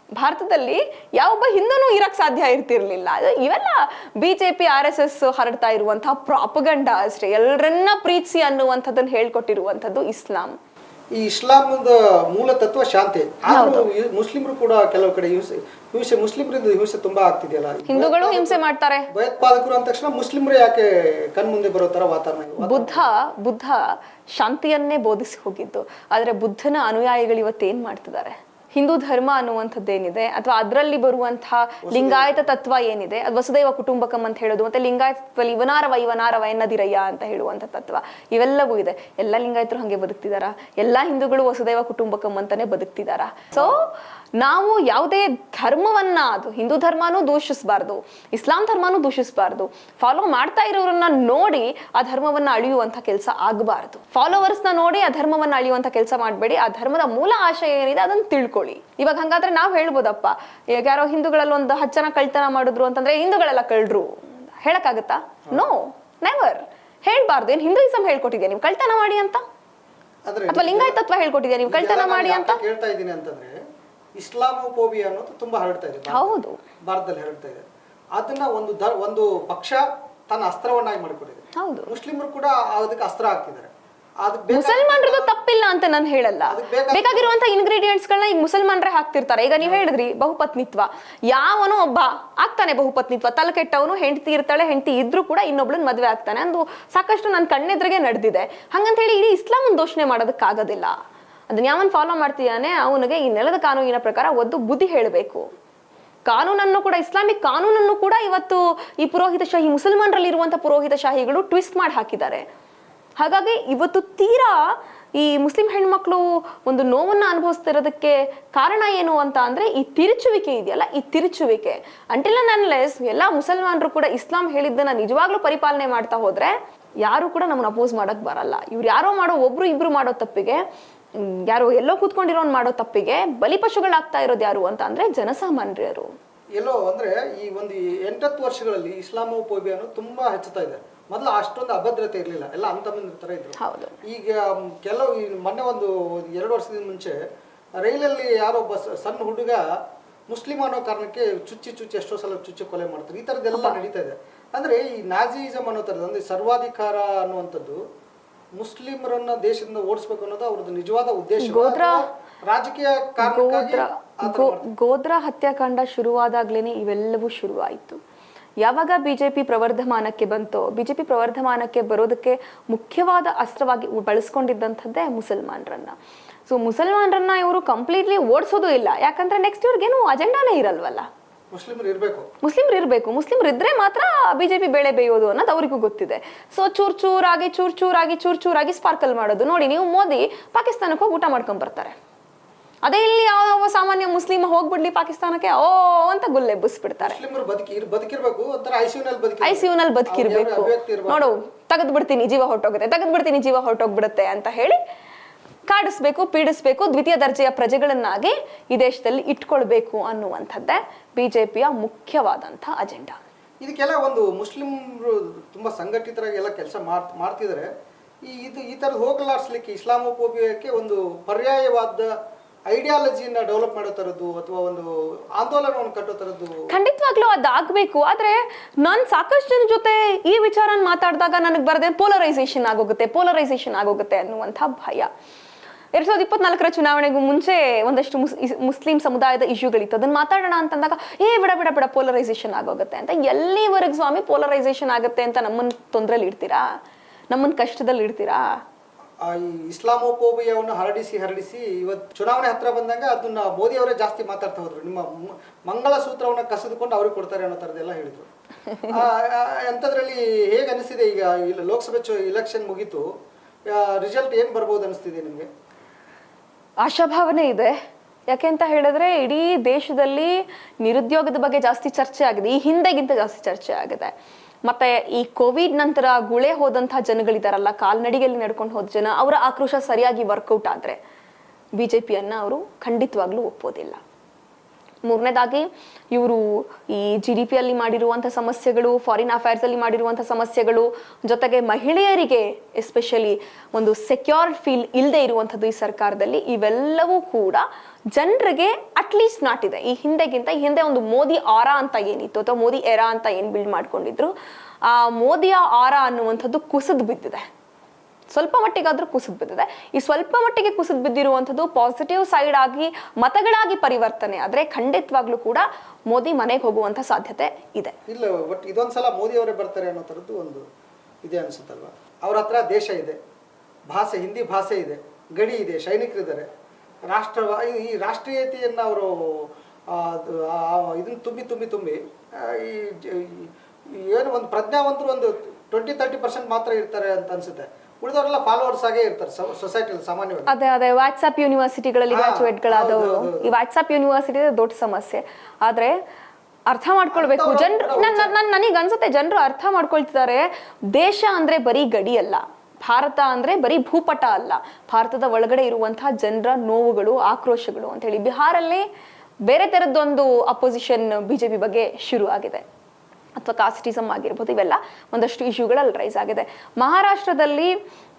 ಭಾರತದಲ್ಲಿ ಯಾವೊಬ್ಬ ಹಿಂದೂನು ಇರಕ್ ಸಾಧ್ಯ ಇರ್ತಿರ್ಲಿಲ್ಲ. ಅದು ಇವೆಲ್ಲ ಬಿಜೆಪಿ ಆರ್ ಎಸ್ ಎಸ್ ಹರಡ್ತಾ ಇರುವಂತಹ ಪ್ರಾಪಗಂಡ ಅಷ್ಟೇ. ಎಲ್ಲರನ್ನ ಪ್ರೀತಿಸಿ ಅನ್ನುವಂಥದ್ದನ್ನ ಹೇಳ್ಕೊಟ್ಟಿರುವಂಥದ್ದು ಇಸ್ಲಾಂ. ಈ ಇಸ್ಲಾಮದ ಮೂಲ ತತ್ವ ಶಾಂತಿ. ಮುಸ್ಲಿಮರು ಕೂಡ ಕೆಲವು ಕಡೆ ಹಿಂಸೆ ಹಿಂಸೆ ಮುಸ್ಲಿಮರಿಂದ ಹಿಂಸೆ ತುಂಬಾ ಆಗ್ತಿದೆಯಲ್ಲ? ಹಿಂದೂಗಳು ಹಿಂಸೆ ಮಾಡ್ತಾರೆ. ಭಯೋತ್ಪಾದಕರು ಅಂದ ತಕ್ಷಣ ಮುಸ್ಲಿಮರು ಯಾಕೆ ಕಣ್ಮುಂದೆ ಬರೋ ತರ ವಾತಾವರಣ ಬುದ್ಧ ಬುದ್ಧ ಶಾಂತಿಯನ್ನೇ ಬೋಧಿಸಿ ಹೋಗಿದ್ದು. ಆದ್ರೆ ಬುದ್ಧನ ಅನುಯಾಯಿಗಳು ಇವತ್ತೇನ್ ಮಾಡ್ತಿದ್ದಾರೆ? ಹಿಂದೂ ಧರ್ಮ ಅನ್ನುವಂಥದ್ದೇನಿದೆ? ಅಥವಾ ಅದರಲ್ಲಿ ಬರುವಂತಹ ಲಿಂಗಾಯತ ತತ್ವ ಏನಿದೆ? ಅದು ವಸುದೈವ ಕುಟುಂಬಕಂ ಅಂತ ಹೇಳೋದು ಮತ್ತೆ ಲಿಂಗಾಯತದಲ್ಲಿ ಇವನಾರವ ಇವನಾರವ ಎನ್ನದಿರಯ್ಯ ಅಂತ ಹೇಳುವಂಥ ತತ್ವ ಇವೆಲ್ಲವೂ ಇದೆ. ಎಲ್ಲ ಲಿಂಗಾಯತರು ಹಂಗೆ ಬದುಕ್ತಿದಾರ? ಎಲ್ಲ ಹಿಂದೂಗಳು ವಸುದೈವ ಕುಟುಂಬಕಂ ಅಂತಾನೆ ಬದುಕ್ತಿದಾರ? ಸೊ ನಾವು ಯಾವುದೇ ಧರ್ಮವನ್ನ ಅದು ಹಿಂದೂ ಧರ್ಮನೂ ದೂಷಿಸಬಾರ್ದು ಇಸ್ಲಾಂ ಧರ್ಮನೂ ದೂಷಿಸಬಾರ್ದು. ಫಾಲೋ ಮಾಡ್ತಾ ಇರೋರನ್ನ ನೋಡಿ ಆ ಧರ್ಮವನ್ನ ಅಳಿಯುವಂತ ಕೆಲಸ ಆಗಬಾರ್ದು. ಫಾಲೋವರ್ಸ್ನ ನೋಡಿ ಆ ಧರ್ಮವನ್ನ ಅಳಿಯುವಂತ ಕೆಲಸ ಮಾಡಬೇಡಿ. ಆ ಧರ್ಮದ ಮೂಲ ಆಶಯ ಏನಿದೆ ಅದನ್ನ ತಿಳ್ಕೊಳ್ಳಿ. ಇವಾಗ ಹಂಗಾದ್ರೆ ನಾವು ಹೇಳ್ಬೋದಪ್ಪ ಈಗ ಯಾರೋ ಹಿಂದೂಗಳಲ್ಲಿ ಒಂದು ಹತ್ತು ಜನ ಕಳ್ತನ ಮಾಡಿದ್ರು ಅಂತಂದ್ರೆ ಹಿಂದೂಗಳೆಲ್ಲ ಕಳ್ರು. ಹೇಳಕ್ಕಾಗತ್ತಾ? ನೋ ನೆವರ್ ಹೇಳ್ಬಾರ್ದು. ಏನ್ ಹಿಂದೂಯಿಸಂ ಹೇಳ್ಕೊಟ್ಟಿದ್ಯಾ ನೀವು? ಕಳ್ತನ ಮಾಡಿ ಅಂತ? ಅಥವಾ ಲಿಂಗಾಯತತ್ವ ಹೇಳ್ಕೊಟ್ಟಿದ್ಯಾ ನೀವು? ಕಳ್ತನ ಮಾಡಿ ಅಂತ? ಹೇಳ್ತಾ ಇದ್ದೀನಿ ಅಂತಂದ್ರೆ ಇಸ್ಲಾಮೋಫೋಬಿಯಾ ಅನ್ನೋದು ತುಂಬಾ ಹರಡ್ತಾ ಇದೆ ಹೌದು. ಭಾರತದಲ್ಲಿ ಹರಡ್ತಾ ಇದೆ. ಅದನ್ನ ಒಂದು ದ ಒಂದು ಪಕ್ಷ ತನ್ನ ಅಸ್ತ್ರವನ್ನಾಗಿ ಮಾಡಿಕೊಂಡಿದೆ. ಹೌದು. ಮುಸ್ಲಿಮರು ಕೂಡ ಅದಕ್ಕೆ ಅಸ್ತ್ರ ಹಾಕ್ತಿದ್ದಾರೆ. ಮುಸಲ್ಮಾನರದು ತಪ್ಪಿಲ್ಲ ಅಂತ ನಾನು ಹೇಳಲ್ಲ. ಬೇಕಾಗಿರುವಂತಹ ಇಂಗ್ರೀಡಿಯೆಂಟ್ಸ್ ಗಳನ್ನ ಈಗ ಮುಸಲ್ಮಾನರೇ ಹಾಕ್ತಿರ್ತಾರೆ. ಈಗ ನೀವು ಹೇಳಿದ್ರಿ ಬಹುಪತ್ನಿತ್ವ. ಯಾವನೋ ಒಬ್ಬ ಆಗ್ತಾನೆ ಬಹುಪತ್ನಿತ್ವ. ತಲೆ ಕೆಟ್ಟವನು ಹೆಂಡತಿ ಇರ್ತಾಳೆ ಹೆಂಡತಿ ಇದ್ರೂ ಕೂಡ ಇನ್ನೊಬ್ಳನ್ ಮದ್ವೆ ಆಗ್ತಾನೆ. ಅಂದು ಸಾಕಷ್ಟು ನನ್ನ ಕಣ್ಣೆದ್ರಿಗೆ ನಡೆದಿದೆ. ಹಂಗಂತ ಹೇಳಿ ಇಡೀ ಇಸ್ಲಾಂ ದೋಷಣೆ ಮಾಡೋದಕ್ಕಾಗೋದಿಲ್ಲ. ಅದನ್ನ ಯಾವನ್ ಫಾಲೋ ಮಾಡ್ತಿದ್ದಾನೆ ಅವನಿಗೆ ಈ ನೆಲದ ಕಾನೂನಿನ ಪ್ರಕಾರ ಒಂದು ಬುದ್ಧಿ ಹೇಳಬೇಕು. ಕಾನೂನನ್ನು ಕೂಡ, ಇಸ್ಲಾಮಿಕ್ ಕಾನೂನನ್ನು ಕೂಡ ಇವತ್ತು ಈ ಪುರೋಹಿತ ಶಾಹಿ ಮುಸಲ್ಮಾನರಲ್ಲಿ ಪುರೋಹಿತ ಶಾಹಿಗಳು ಟ್ವಿಸ್ಟ್ ಮಾಡಿ ಹಾಕಿದ್ದಾರೆ ಹಾಗಾಗಿ ಇವತ್ತು ತೀರಾ ಈ ಮುಸ್ಲಿಂ ಹೆಣ್ಮಕ್ಳು ಒಂದು ನೋವನ್ನ ಅನುಭವಿಸ್ತಿರೋದಕ್ಕೆ ಕಾರಣ ಏನು ಅಂತ ಅಂದ್ರೆ ಈ ತಿರುಚುವಿಕೆ ಇದೆಯಲ್ಲ, ಈ ತಿರುಚುವಿಕೆ. ಅಂಟಿಲ್ ಅನ್ಲೆಸ್ ಎಲ್ಲ ಮುಸಲ್ಮಾನರು ಕೂಡ ಇಸ್ಲಾಂ ಹೇಳಿದ್ದನ್ನ ನಿಜವಾಗ್ಲೂ ಪರಿಪಾಲನೆ ಮಾಡ್ತಾ ಹೋದ್ರೆ ಯಾರು ಕೂಡ ನಮ್ಮನ್ನ ಅಪೋಸ್ ಮಾಡಕ್ ಬರಲ್ಲ. ಇವ್ರು ಯಾರೋ ಮಾಡೋ ಒಬ್ರು ಇಬ್ರು ಮಾಡೋ ತಪ್ಪಿಗೆ ಯಾರೋ ಎಲ್ಲೋ ಕೂತ್ಕೊಂಡಿರೋನ್ ಮಾಡೋ ತಪ್ಪಿಗೆ ಬಲಿಪಶುಗಳಾಗ್ತಾ ಇರೋದು ಯಾರು ಅಂತ ಅಂದ್ರೆ ಜನಸಾಮಾನ್ಯರು. ಎಲ್ಲೋ ಅಂದ್ರೆ ಈ ಒಂದು ಎಂಟತ್ತು ವರ್ಷಗಳಲ್ಲಿ ಇಸ್ಲಾಮೋಫೋಬಿಯಾ ಅನ್ನೋದು ತುಂಬಾ ಹೆಚ್ಚುತ್ತಾ ಇದೆ. ಮೊದಲು ಅಷ್ಟೊಂದು ಅಭದ್ರತೆ ಇರಲಿಲ್ಲ. ಎಲ್ಲ ಅಂತ ತರ ಇದ್ರು. ಹೌದು. ಈಗ ಕೆಲವು ಮೊನ್ನೆ ಒಂದು ಎರಡು ವರ್ಷದ ಮುಂಚೆ ರೈಲಲ್ಲಿ ಯಾರೋ ಒಬ್ಬ ಸಣ್ಣ ಹುಡುಗ ಮುಸ್ಲಿಂ ಅನ್ನೋ ಕಾರಣಕ್ಕೆ ಚುಚ್ಚಿ ಚುಚ್ಚಿ ಎಷ್ಟೋ ಸಲ ಚುಚ್ಚಿ ಕೊಲೆ ಮಾಡ್ತಾರೆ. ಈ ಥರದ್ದೆಲ್ಲ ನಡೀತಾ ಇದೆ. ಅಂದ್ರೆ ಈ ನಾಜಿಸಮ್ ಅನ್ನೋ ಥರದ್ದು ಅಂದ್ರೆ ಸರ್ವಾಧಿಕಾರ ಅನ್ನುವಂಥದ್ದು ಮುಸ್ಲಿಮರನ್ನ ದೇಶದಿಂದ ಓಡಿಸ್ಬೇಕು ಅನ್ನೋದು ಅವ್ರದ್ದು ನಿಜವಾದ ಉದ್ದೇಶ ರಾಜಕೀಯ ಗೋದ್ರ ಹತ್ಯಾಕಾಂಡ ಶುರುವಾದಾಗ್ಲೇನೆ ಇವೆಲ್ಲವೂ ಶುರುವಾಯಿತು. ಯಾವಾಗ ಬಿಜೆಪಿ ಪ್ರವರ್ಧಮಾನಕ್ಕೆ ಬಂತೋ ಬಿಜೆಪಿ ಪ್ರವರ್ಧಮಾನಕ್ಕೆ ಬರೋದಕ್ಕೆ ಮುಖ್ಯವಾದ ಅಸ್ತ್ರವಾಗಿ ಬಳಸ್ಕೊಂಡಿದ್ದಂಥದ್ದೇ ಮುಸಲ್ಮಾನರನ್ನ. ಸೊ ಮುಸಲ್ಮಾನರನ್ನ ಇವರು ಕಂಪ್ಲೀಟ್ಲಿ ಓಡಿಸೋದು ಇಲ್ಲ. ಯಾಕಂದ್ರೆ ನೆಕ್ಸ್ಟ್ ಇವ್ರಿಗೇನು ಅಜೆಂಡಾನೇ ಇರಲ್ವಲ್ಲ. ಮುಸ್ಲಿಮರು ಇರಬೇಕು. ಮುಸ್ಲಿಮ್ರು ಇರಬೇಕು. ಮುಸ್ಲಿಮ್ರು ಇದ್ರೆ ಮಾತ್ರ ಬಿಜೆಪಿ ಬೆಳೆ ಬೇಯೋದು ಅನ್ನೋದು ಅವರಿಗೂ ಗೊತ್ತಿದೆ. ಸೊ ಚೂರ್ ಚೂರಾಗಿ ಚೂರ್ ಚೂರಾಗಿ ಚೂರ್ ಚೂರಾಗಿ ಸ್ಪಾರ್ಕಲ್ ಮಾಡೋದು. ನೋಡಿ ನೀವು ಮೋದಿ ಪಾಕಿಸ್ತಾನಕ್ಕೆ ಹೋಗಿ ಊಟ ಮಾಡ್ಕೊಂಡ್ ಬರ್ತಾರೆ. ಅದೇ ಇಲ್ಲಿ ಯಾವ ಸಾಮಾನ್ಯ ಮುಸ್ಲಿಂ ಹೋಗ್ಬಿಡ್ಲಿ ಪಾಕಿಸ್ತಾನಕ್ಕೆ? ಓ ಅಂತ ಬದುಕಿರ್ಬೇಕು. ಒಂಥರ ಐಸಿಯುನಲ್ಲಿ ಬದುಕಿರ್ಬೇಕು. ನೋಡು ತೆಗೆದ್ಬಿಡ್ತೀನಿ ಜೀವ ಹೊರಟೋಗುತ್ತೆ. ತೆಗೆದ್ಬಿಡ್ತೀನಿ ಜೀವ ಹೊರಟೋಗ್ಬಿಡುತ್ತೆ ಅಂತ ಹೇಳಿ ಕಾಡಿಸ್ಬೇಕು ಪೀಡಿಸ್ಬೇಕು ದ್ವಿತೀಯ ದರ್ಜೆಯ ಪ್ರಜೆಗಳನ್ನಾಗಿ ಈ ದೇಶದಲ್ಲಿ ಇಟ್ಕೊಳ್ಬೇಕು ಅನ್ನುವಂಥದ್ದೇ ಬಿಜೆಪಿಯ ಮುಖ್ಯವಾದಂಥ ಅಜೆಂಡಾ. ಇದಕ್ಕೆಲ್ಲ ಒಂದು ಮುಸ್ಲಿಮ್ರು ತುಂಬಾ ಸಂಘಟಿತರಾಗಿ ಎಲ್ಲ ಕೆಲಸ ಮಾಡ್ತಿದ್ರೆ ಮಾಡ್ತಿದ್ದಾರೆ. ಈ ಇದು ಈ ಥರದ್ದು ಹೋಗಲಾಡಿಸ್ಲಿಕ್ಕೆ ಇಸ್ಲಾಮೋಫೋಬಿಯಾಕ್ಕೆ ಒಂದು ಪರ್ಯಾಯವಾದ ಐಡಿಯಾಲಜಿನ ಡೆವಲಪ್ ಮಾಡೋ ತರದ್ದು ಅಥವಾ ಒಂದು ಆಂದೋಲನವನ್ನು ಕಟ್ಟೋ ತರದ್ದು ಖಂಡಿತವಾಗ್ಲೂ ಅದಾಗಬೇಕು. ಆದ್ರೆ ನಾನು ಸಾಕಷ್ಟು ಜನ ಜೊತೆ ಈ ವಿಚಾರನ ಮಾತಾಡಿದಾಗ ನನಗೆ ಬರದೆ ಪೋಲರೈಸೇಷನ್ ಆಗೋಗುತ್ತೆ ಪೋಲರೈಸೇಷನ್ ಆಗೋಗುತ್ತೆ ಅನ್ನುವಂಥ ಭಯ. ಎರಡ್ ಸಾವಿರದ ಇಪ್ಪತ್ನಾಲ್ಕರ ಚುನಾವಣೆಗೂ ಮುಂಚೆ ಒಂದಷ್ಟು ಮುಸ್ಲಿಂ ಸಮುದಾಯದ ಇಶ್ಯೂಗಳಿತ್ತು. ಅದನ್ನ ಮಾತಾಡೋಣ ಅಂತಂದಾಗ, ಏ, ಬಿಡ ಬಿಡ ಬಿಡ ಪೋಲರೈಸೇಷನ್ ಆಗೋಗುತ್ತೆ ಅಂತ. ಎಲ್ಲಿವರೆಗೆ ಸ್ವಾಮಿ ಪೋಲರೈಸೇಷನ್ ಆಗುತ್ತೆ ಅಂತ ನಮ್ಮನ್ನ ತೊಂದ್ರೆಲಿ ಇಡ್ತೀರಾ? ನಮ್ಮನ್ನ ಕಷ್ಟದಲ್ಲಿ ಇಡ್ತೀರಾ? ಇಸ್ಲಾಮೋಫೋಬಿಯಾವನ್ನು ಹರಡಿಸಿ ಹರಡಿಸಿ ಇವತ್ತು ಚುನಾವಣೆ ಹತ್ರ ಬಂದಾಗ ಅದನ್ನ ಮೋದಿ ಅವರೇ ಜಾಸ್ತಿ ಮಾತಾಡ್ತಾ ಹೋದ್ರು. ನಿಮ್ಮ ಮಂಗಳ ಸೂತ್ರವನ್ನ ಕಸಿದುಕೊಂಡು ಅವ್ರಿಗೆ ಕೊಡ್ತಾರೆ ಅನ್ನೋ ಥರದ್ದೆಲ್ಲ ಹೇಳಿದ್ರು. ಅಂಥದ್ರಲ್ಲಿ ಹೇಗೆ ಅನಿಸಿದೆ ಈಗ? ಲೋಕಸಭೆ ಇಲೆಕ್ಷನ್ ಮುಗೀತು. ರಿಸಲ್ಟ್ ಏನು ಬರ್ಬೋದು ಅನಿಸ್ತಿದೆ ನಿಮಗೆ? ಆಶಾಭಾವನೆ ಇದೆ. ಯಾಕೆ ಅಂತ ಹೇಳಿದ್ರೆ ಇಡೀ ದೇಶದಲ್ಲಿ ನಿರುದ್ಯೋಗದ ಬಗ್ಗೆ ಜಾಸ್ತಿ ಚರ್ಚೆ ಆಗಿದೆ. ಈ ಹಿಂದೆಗಿಂತ ಜಾಸ್ತಿ ಚರ್ಚೆ ಆಗಿದೆ. ಮತ್ತೆ ಈ ಕೋವಿಡ್ ನಂತರ ಗುಳೆ ಹೋದಂತಹ ಜನಗಳಿದಾರಲ್ಲ ಕಾಲ್ನಡಿಗೆಯಲ್ಲಿ ನಡ್ಕೊಂಡು ಹೋದ ಜನ, ಅವರ ಆಕ್ರೋಶ ಸರಿಯಾಗಿ ವರ್ಕೌಟ್ ಆದ್ರೆ ಬಿಜೆಪಿಯನ್ನ ಅವರು ಖಂಡಿತವಾಗ್ಲೂ ಒಪ್ಪೋದಿಲ್ಲ. ಮೂರನೇದಾಗಿ, ಇವರು ಈ ಜಿ ಡಿ ಪಿಯಲ್ಲಿ ಮಾಡಿರುವಂಥ ಸಮಸ್ಯೆಗಳು ಫಾರಿನ್ ಅಫೇರ್ಸಲ್ಲಿ ಮಾಡಿರುವಂಥ ಸಮಸ್ಯೆಗಳು, ಜೊತೆಗೆ ಮಹಿಳೆಯರಿಗೆ ಎಸ್ಪೆಷಲಿ ಒಂದು ಸೆಕ್ಯೂರ್ ಫೀಲ್ ಇಲ್ಲದೆ ಇರುವಂಥದ್ದು ಈ ಸರ್ಕಾರದಲ್ಲಿ, ಇವೆಲ್ಲವೂ ಕೂಡ ಜನರಿಗೆ ಅಟ್ಲೀಸ್ಟ್ ನಾಟಿದೆ ಈ ಹಿಂದೆಗಿಂತ, ಈ ಹಿಂದೆ ಒಂದು ಮೋದಿ ಆರ ಅಂತ ಏನಿತ್ತು ಅಥವಾ ಮೋದಿ ಎರಾ ಅಂತ ಏನು ಬಿಲ್ಡ್ ಮಾಡ್ಕೊಂಡಿದ್ರು, ಆ ಮೋದಿಯ ಆರ ಅನ್ನುವಂಥದ್ದು ಕುಸಿದು ಬಿದ್ದಿದೆ. ಸ್ವಲ್ಪ ಮಟ್ಟಿಗಾದ್ರೂ ಕುಸಿದು ಬಿದ್ದಿದೆ. ಈ ಸ್ವಲ್ಪ ಮಟ್ಟಿಗೆ ಕುಸಿದು ಬಿದ್ದಿರುವಂಥದ್ದು ಪಾಸಿಟಿವ್ ಸೈಡ್ ಆಗಿ, ಮತಗಳಾಗಿ ಪರಿವರ್ತನೆ. ಆದರೆ ಖಂಡಿತವಾಗ್ಲೂ ಕೂಡ ಮೋದಿ ಮನೆಗೆ ಹೋಗುವಂಥ ಸಾಧ್ಯತೆ ಇದೆ. ಇಲ್ಲ ಬಟ್ ಇದೊಂದ್ಸಲ ಮೋದಿ ಅವರೇ ಬರ್ತಾರೆ ಅನ್ನೋ ಥರದ್ದು ಒಂದು ಇದೆ ಅನ್ಸುತ್ತಲ್ವಾ? ಅವ್ರ ಹತ್ರ ದೇಶ ಇದೆ. ಭಾಷೆ, ಹಿಂದಿ ಭಾಷೆ ಇದೆ. ಗಡಿ ಇದೆ, ಸೈನಿಕರಿದ್ದಾರೆ. ರಾಷ್ಟ್ರ, ಈ- ರಾಷ್ಟ್ರೀಯತೆಯನ್ನು ಅವರು ಇದನ್ನು ತುಂಬಿ ತುಂಬಿ ತುಂಬಿ ಈ ಏನು ಒಂದು ಪ್ರಜ್ಞಾವಂತರು ಒಂದು ಟ್ವೆಂಟಿ ತರ್ಟಿ ಪರ್ಸೆಂಟ್ ಮಾತ್ರ ಇರ್ತಾರೆ ಅಂತ ಅನ್ಸುತ್ತೆ. ಉಳಿದವರೆಲ್ಲ ಫಾಲೋವರ್ಸ್ ಆಗೇ ಇರ್ತಾರೆ ಸೊಸೈಟಿಯಲ್ಲಿ ಸಾಮಾನ್ಯವಾಗಿ. ಅದೇ ಅದೇ ವಾಟ್ಸ್ಆಪ್ ಯೂನಿವರ್ಸಿಟಿಗಳಲ್ಲಿ ಗ್ರಾಜುಯೇಟ್ಗಳಾದವರು. ಈ ವಾಟ್ಸ್ಆಪ್ ಯೂನಿವರ್ಸಿಟಿ ದೊಡ್ಡ ಸಮಸ್ಯೆ. ಆದ್ರೆ ಅರ್ಥ ಮಾಡ್ಕೊಳ್ಬೇಕು. ಜನರು ನನ್ನ ನನಗೆ ಅನ್ಸುತ್ತೆ ಜನರು ಅರ್ಥ ಮಾಡ್ಕೊಳ್ತಿದ್ದಾರೆ. ದೇಶ ಅಂದ್ರೆ ಬರೀ ಗಡಿ ಅಲ್ಲ. ಭಾರತ ಅಂದ್ರೆ ಬರೀ ಭೂಪಟ ಅಲ್ಲ. ಭಾರತದ ಒಳಗಡೆ ಇರುವಂತಹ ಜನರ ನೋವುಗಳು ಆಕ್ರೋಶಗಳು ಅಂತ ಹೇಳಿ ಬಿಹಾರಲ್ಲಿ ಬೇರೆ ತರದ್ದೊಂದು ಅಪೋಸಿಷನ್ ಬಿಜೆಪಿ ಬಗ್ಗೆ ಶುರು ಆಗಿದೆ ಅಥವಾ ಕಾಸ್ಟಿಸಮ್ ಆಗಿರ್ಬೋದು, ಇವೆಲ್ಲ ಒಂದಷ್ಟು ಇಶ್ಯೂಗಳಲ್ಲಿ ರೈಸ್ ಆಗಿದೆ. ಮಹಾರಾಷ್ಟ್ರದಲ್ಲಿ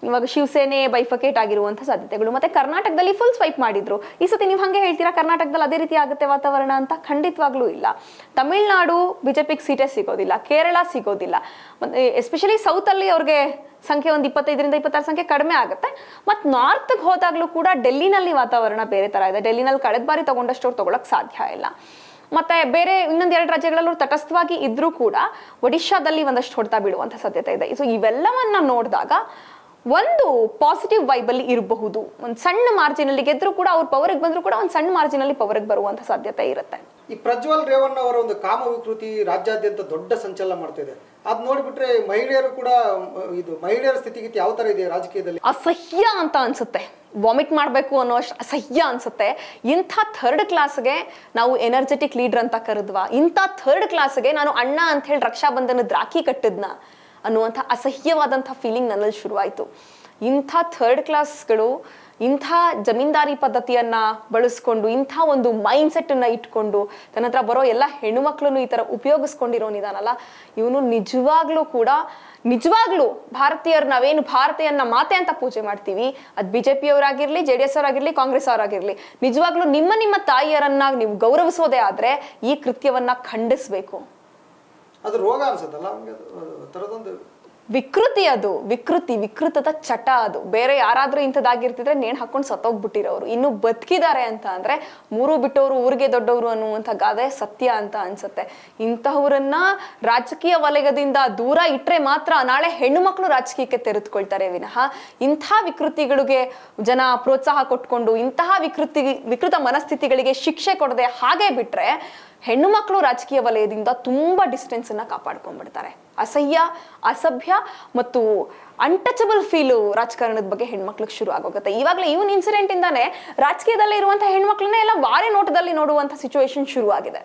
ಇವಾಗ ಶಿವಸೇನೆ ಬೈಫಕೇಟ್ ಆಗಿರುವಂಥ ಸಾಧ್ಯತೆಗಳು, ಮತ್ತೆ ಕರ್ನಾಟಕದಲ್ಲಿ ಫುಲ್ ಸ್ವೈಪ್ ಮಾಡಿದ್ರು. ಈ ಸತಿ ನೀವು ಹಾಗೆ ಹೇಳ್ತೀರಾ, ಕರ್ನಾಟಕದಲ್ಲಿ ಅದೇ ರೀತಿ ಆಗುತ್ತೆ ವಾತಾವರಣ ಅಂತ? ಖಂಡಿತವಾಗ್ಲೂ ಇಲ್ಲ. ತಮಿಳ್ನಾಡು ಬಿಜೆಪಿಗೆ ಸೀಟೇ ಸಿಗೋದಿಲ್ಲ, ಕೇರಳ ಸಿಗೋದಿಲ್ಲ. ಎಸ್ಪೆಷಲಿ ಸೌತಲ್ಲಿ ಅವ್ರಿಗೆ ಸಂಖ್ಯೆ ಒಂದು ಇಪ್ಪತ್ತೈದರಿಂದ ಇಪ್ಪತ್ತಾರು ಸಂಖ್ಯೆ ಕಡಿಮೆ ಆಗುತ್ತೆ. ಮತ್ತು ನಾರ್ತ್ಗೆ ಹೋದಾಗಲೂ ಕೂಡ ಡೆಲ್ಲಿನಲ್ಲಿ ವಾತಾವರಣ ಬೇರೆ ಥರ ಇದೆ. ಡೆಲ್ಲಿನಲ್ಲಿ ಕಳೆದ ಬಾರಿ ತಗೊಂಡಷ್ಟು ಅವ್ರು ಸಾಧ್ಯ ಇಲ್ಲ. ಮತ್ತೆ ಬೇರೆ ಇನ್ನೊಂದು ಎರಡು ರಾಜ್ಯಗಳಲ್ಲೂ ತಟಸ್ಥವಾಗಿ ಇದ್ರೂ ಕೂಡ ಒಡಿಶಾದಲ್ಲಿ ಒಂದಷ್ಟು ಹೊಡೆತ ಬೀಳುವಂಥ ಸಾಧ್ಯತೆ ಇದೆ. ಸೊ ಇವೆಲ್ಲವನ್ನ ನೋಡಿದಾಗ ಒಂದು ಪಾಸಿಟಿವ್ ವೈಬಲ್ಲಿ ಇರಬಹುದು. ಒಂದು ಸಣ್ಣ ಮಾರ್ಜಿನಲ್ಲಿ ಗೆದ್ರೂ ಕೂಡ ಅವ್ರ ಪವರ್ಗೆ ಬಂದರೂ ಕೂಡ ಒಂದು ಸಣ್ಣ ಮಾರ್ಜಿನಲ್ಲಿ ಪವರ್ಗೆ ಬರುವಂಥ ಸಾಧ್ಯತೆ ಇರುತ್ತೆ. ಈ ಪ್ರಜ್ವಲ್ ರೇವಣ್ಣ ಅವರ ಒಂದು ಕಾಮ ವಿಕೃತಿ ರಾಜ್ಯಾದ್ಯಂತ ದೊಡ್ಡ ಸಂಚಲನ ಮಾಡ್ತಿದೆ. ಅದ್ ನೋಡ್ಬಿಟ್ರೆ ಮಹಿಳೆಯರು ಕೂಡ, ಇದು ಮಹಿಳೆಯರ ಸ್ಥಿತಿಗತಿ ಯಾವ ತರ ಇದೆ ರಾಜಕೀಯದಲ್ಲಿ? ಅಸಹ್ಯ ಅಂತ ಅನ್ಸುತ್ತೆ. ವಾಮಿಟ್ ಮಾಡಬೇಕು ಅನ್ನೋ ಅಷ್ಟು ಅಸಹ್ಯ ಅನ್ಸುತ್ತೆ. ಇಂಥ ಥರ್ಡ್ ಕ್ಲಾಸ್ಗೆ ನಾವು ಎನರ್ಜೆಟಿಕ್ ಲೀಡರ್ ಅಂತ ಕರೆದ್ವಾ? ಇಂಥ ಥರ್ಡ್ ಕ್ಲಾಸ್ಗೆ ನಾನು ಅಣ್ಣ ಅಂತ ಹೇಳಿ ರಕ್ಷಾಬಂಧನದ ರಾಖಿ ಕಟ್ಟಿದ್ನ ಅನ್ನುವಂಥ ಅಸಹ್ಯವಾದಂಥ ಫೀಲಿಂಗ್ ನನ್ನಲ್ಲಿ ಶುರುವಾಯಿತು. ಇಂಥ ಥರ್ಡ್ ಕ್ಲಾಸ್ಗಳು ಇಂಥ ಜಮೀನ್ದಾರಿ ಪದ್ಧತಿಯನ್ನ ಬಳಸ್ಕೊಂಡು, ಇಂಥ ಒಂದು ಮೈಂಡ್ ಸೆಟ್ ಅನ್ನ ಇಟ್ಕೊಂಡು, ತನ್ನ ಹತ್ರ ಬರೋ ಎಲ್ಲ ಹೆಣ್ಣುಮಕ್ಳನ್ನು ಈ ತರ ಉಪಯೋಗಿಸ್ಕೊಂಡಿರೋನಿದಾನಲ್ಲ ಇವನು ನಿಜವಾಗ್ಲೂ ಕೂಡ, ನಿಜವಾಗ್ಲೂ ಭಾರತೀಯರು ನಾವೇನು ಭಾರತೀಯನ್ನ ಮಾತೆ ಅಂತ ಪೂಜೆ ಮಾಡ್ತೀವಿ, ಅದು ಬಿ ಜೆ ಪಿಯವರಾಗಿರ್ಲಿ ಜೆ ಡಿ ಎಸ್ ಅವರಾಗಿರ್ಲಿ ಕಾಂಗ್ರೆಸ್ ಅವರಾಗಿರ್ಲಿ ನಿಜವಾಗ್ಲೂ ನಿಮ್ಮ ನಿಮ್ಮ ತಾಯಿಯರನ್ನ ನೀವು ಗೌರವಿಸೋದೇ ಆದ್ರೆ ಈ ಕೃತ್ಯವನ್ನ ಖಂಡಿಸ್ಬೇಕು. ಅದು ರೋಗ ಅನ್ಸುತ್ತಲ್ಲ ವಿಕೃತಿ ಅದು, ವಿಕೃತಿ, ವಿಕೃತದ ಚಟ ಅದು. ಬೇರೆ ಯಾರಾದ್ರೂ ಇಂಥದ್ದಾಗಿರ್ತಿದ್ರೆ ನೇಣು ಹಾಕೊಂಡು ಸತ್ತೋಗ್ಬಿಟ್ಟಿರೋರು. ಇನ್ನು ಬದುಕಿದ್ದಾರೆ ಅಂತ ಅಂದ್ರೆ ಮೂರು ಬಿಟ್ಟವರು ಊರಿಗೆ ದೊಡ್ಡವರು ಅನ್ನುವಂಥ ಗಾದೆ ಸತ್ಯ ಅಂತ ಅನ್ಸುತ್ತೆ. ಇಂತಹವರನ್ನ ರಾಜಕೀಯ ವಲಯದಿಂದ ದೂರ ಇಟ್ಟರೆ ಮಾತ್ರ ನಾಳೆ ಹೆಣ್ಣು ಮಕ್ಕಳು ರಾಜಕೀಯಕ್ಕೆ ತೆರೆದುಕೊಳ್ತಾರೆ ವಿನಃ. ಇಂಥ ವಿಕೃತಿಗಳಿಗೆ ಜನ ಪ್ರೋತ್ಸಾಹ ಕೊಟ್ಕೊಂಡು, ಇಂತಹ ವಿಕೃತಿ, ವಿಕೃತ ಮನಸ್ಥಿತಿಗಳಿಗೆ ಶಿಕ್ಷೆ ಕೊಡದೆ ಹಾಗೆ ಬಿಟ್ರೆ ಹೆಣ್ಣು ಮಕ್ಕಳು ರಾಜಕೀಯ ವಲಯದಿಂದ ತುಂಬಾ ಡಿಸ್ಟೆನ್ಸ್ ಅನ್ನ ಕಾಪಾಡ್ಕೊಂಡ್ಬಿಡ್ತಾರೆ. ಅಸಹ್ಯ ಅಸಭ್ಯ ಮತ್ತು ಅನ್ಟಚಬಲ್ ಫೀಲು ರಾಜಕಾರಣದ ಬಗ್ಗೆ ಹೆಣ್ಮಕ್ಳಿಗೆ ಶುರು ಆಗೋಗುತ್ತೆ. ಇವಾಗಲೇ ಇವನ್ ಇನ್ಸಿಡೆಂಟ್ ಇಂದಾನೆ ರಾಜಕೀಯದಲ್ಲಿ ಇರುವಂತಹ ಹೆಣ್ಮಕ್ಳನ್ನ ಎಲ್ಲ ವಾರೆ ನೋಟದಲ್ಲಿ ನೋಡುವಂತ ಸಿಚುವೇಶನ್ ಶುರು ಆಗಿದೆ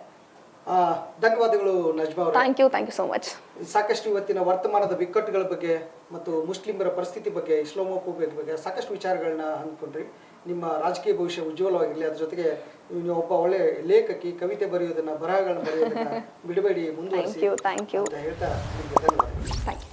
ಧನ್ಯವಾದಗಳು Najma thank you thank you so much ಸಾಕಷ್ಟು ಇವತ್ತಿನ ವರ್ತಮಾನದ ಬಿಕ್ಕಟ್ಟುಗಳ ಬಗ್ಗೆ ಮತ್ತು ಮುಸ್ಲಿಮರ ಪರಿಸ್ಥಿತಿ ಬಗ್ಗೆ ಇಸ್ಲಾಮೋಫೋಬಿಯದ ಬಗ್ಗೆ ಸಾಕಷ್ಟು ವಿಚಾರಗಳನ್ನ ಹಂಚ್ಕೊಂಡ್ರಿ ನಿಮ್ಮ ರಾಜಕೀಯ ಭವಿಷ್ಯ ಉಜ್ವಲವಾಗಿರಲಿ ಅದ್ರ ಜೊತೆಗೆ ನೀವು ಒಬ್ಬ ಒಳ್ಳೆ ಲೇಖಕಿ ಕವಿತೆ ಬರೆಯೋದನ್ನ ಬರಹಗಳನ್ನ ಬರೆಯೋದನ್ನ ಬಿಡಬೇಡಿ ಮುಂದುವರಿಸಿ ಅಂತ ಹೇಳ್ತಾ ನಿಮ್ಗೆ ಯು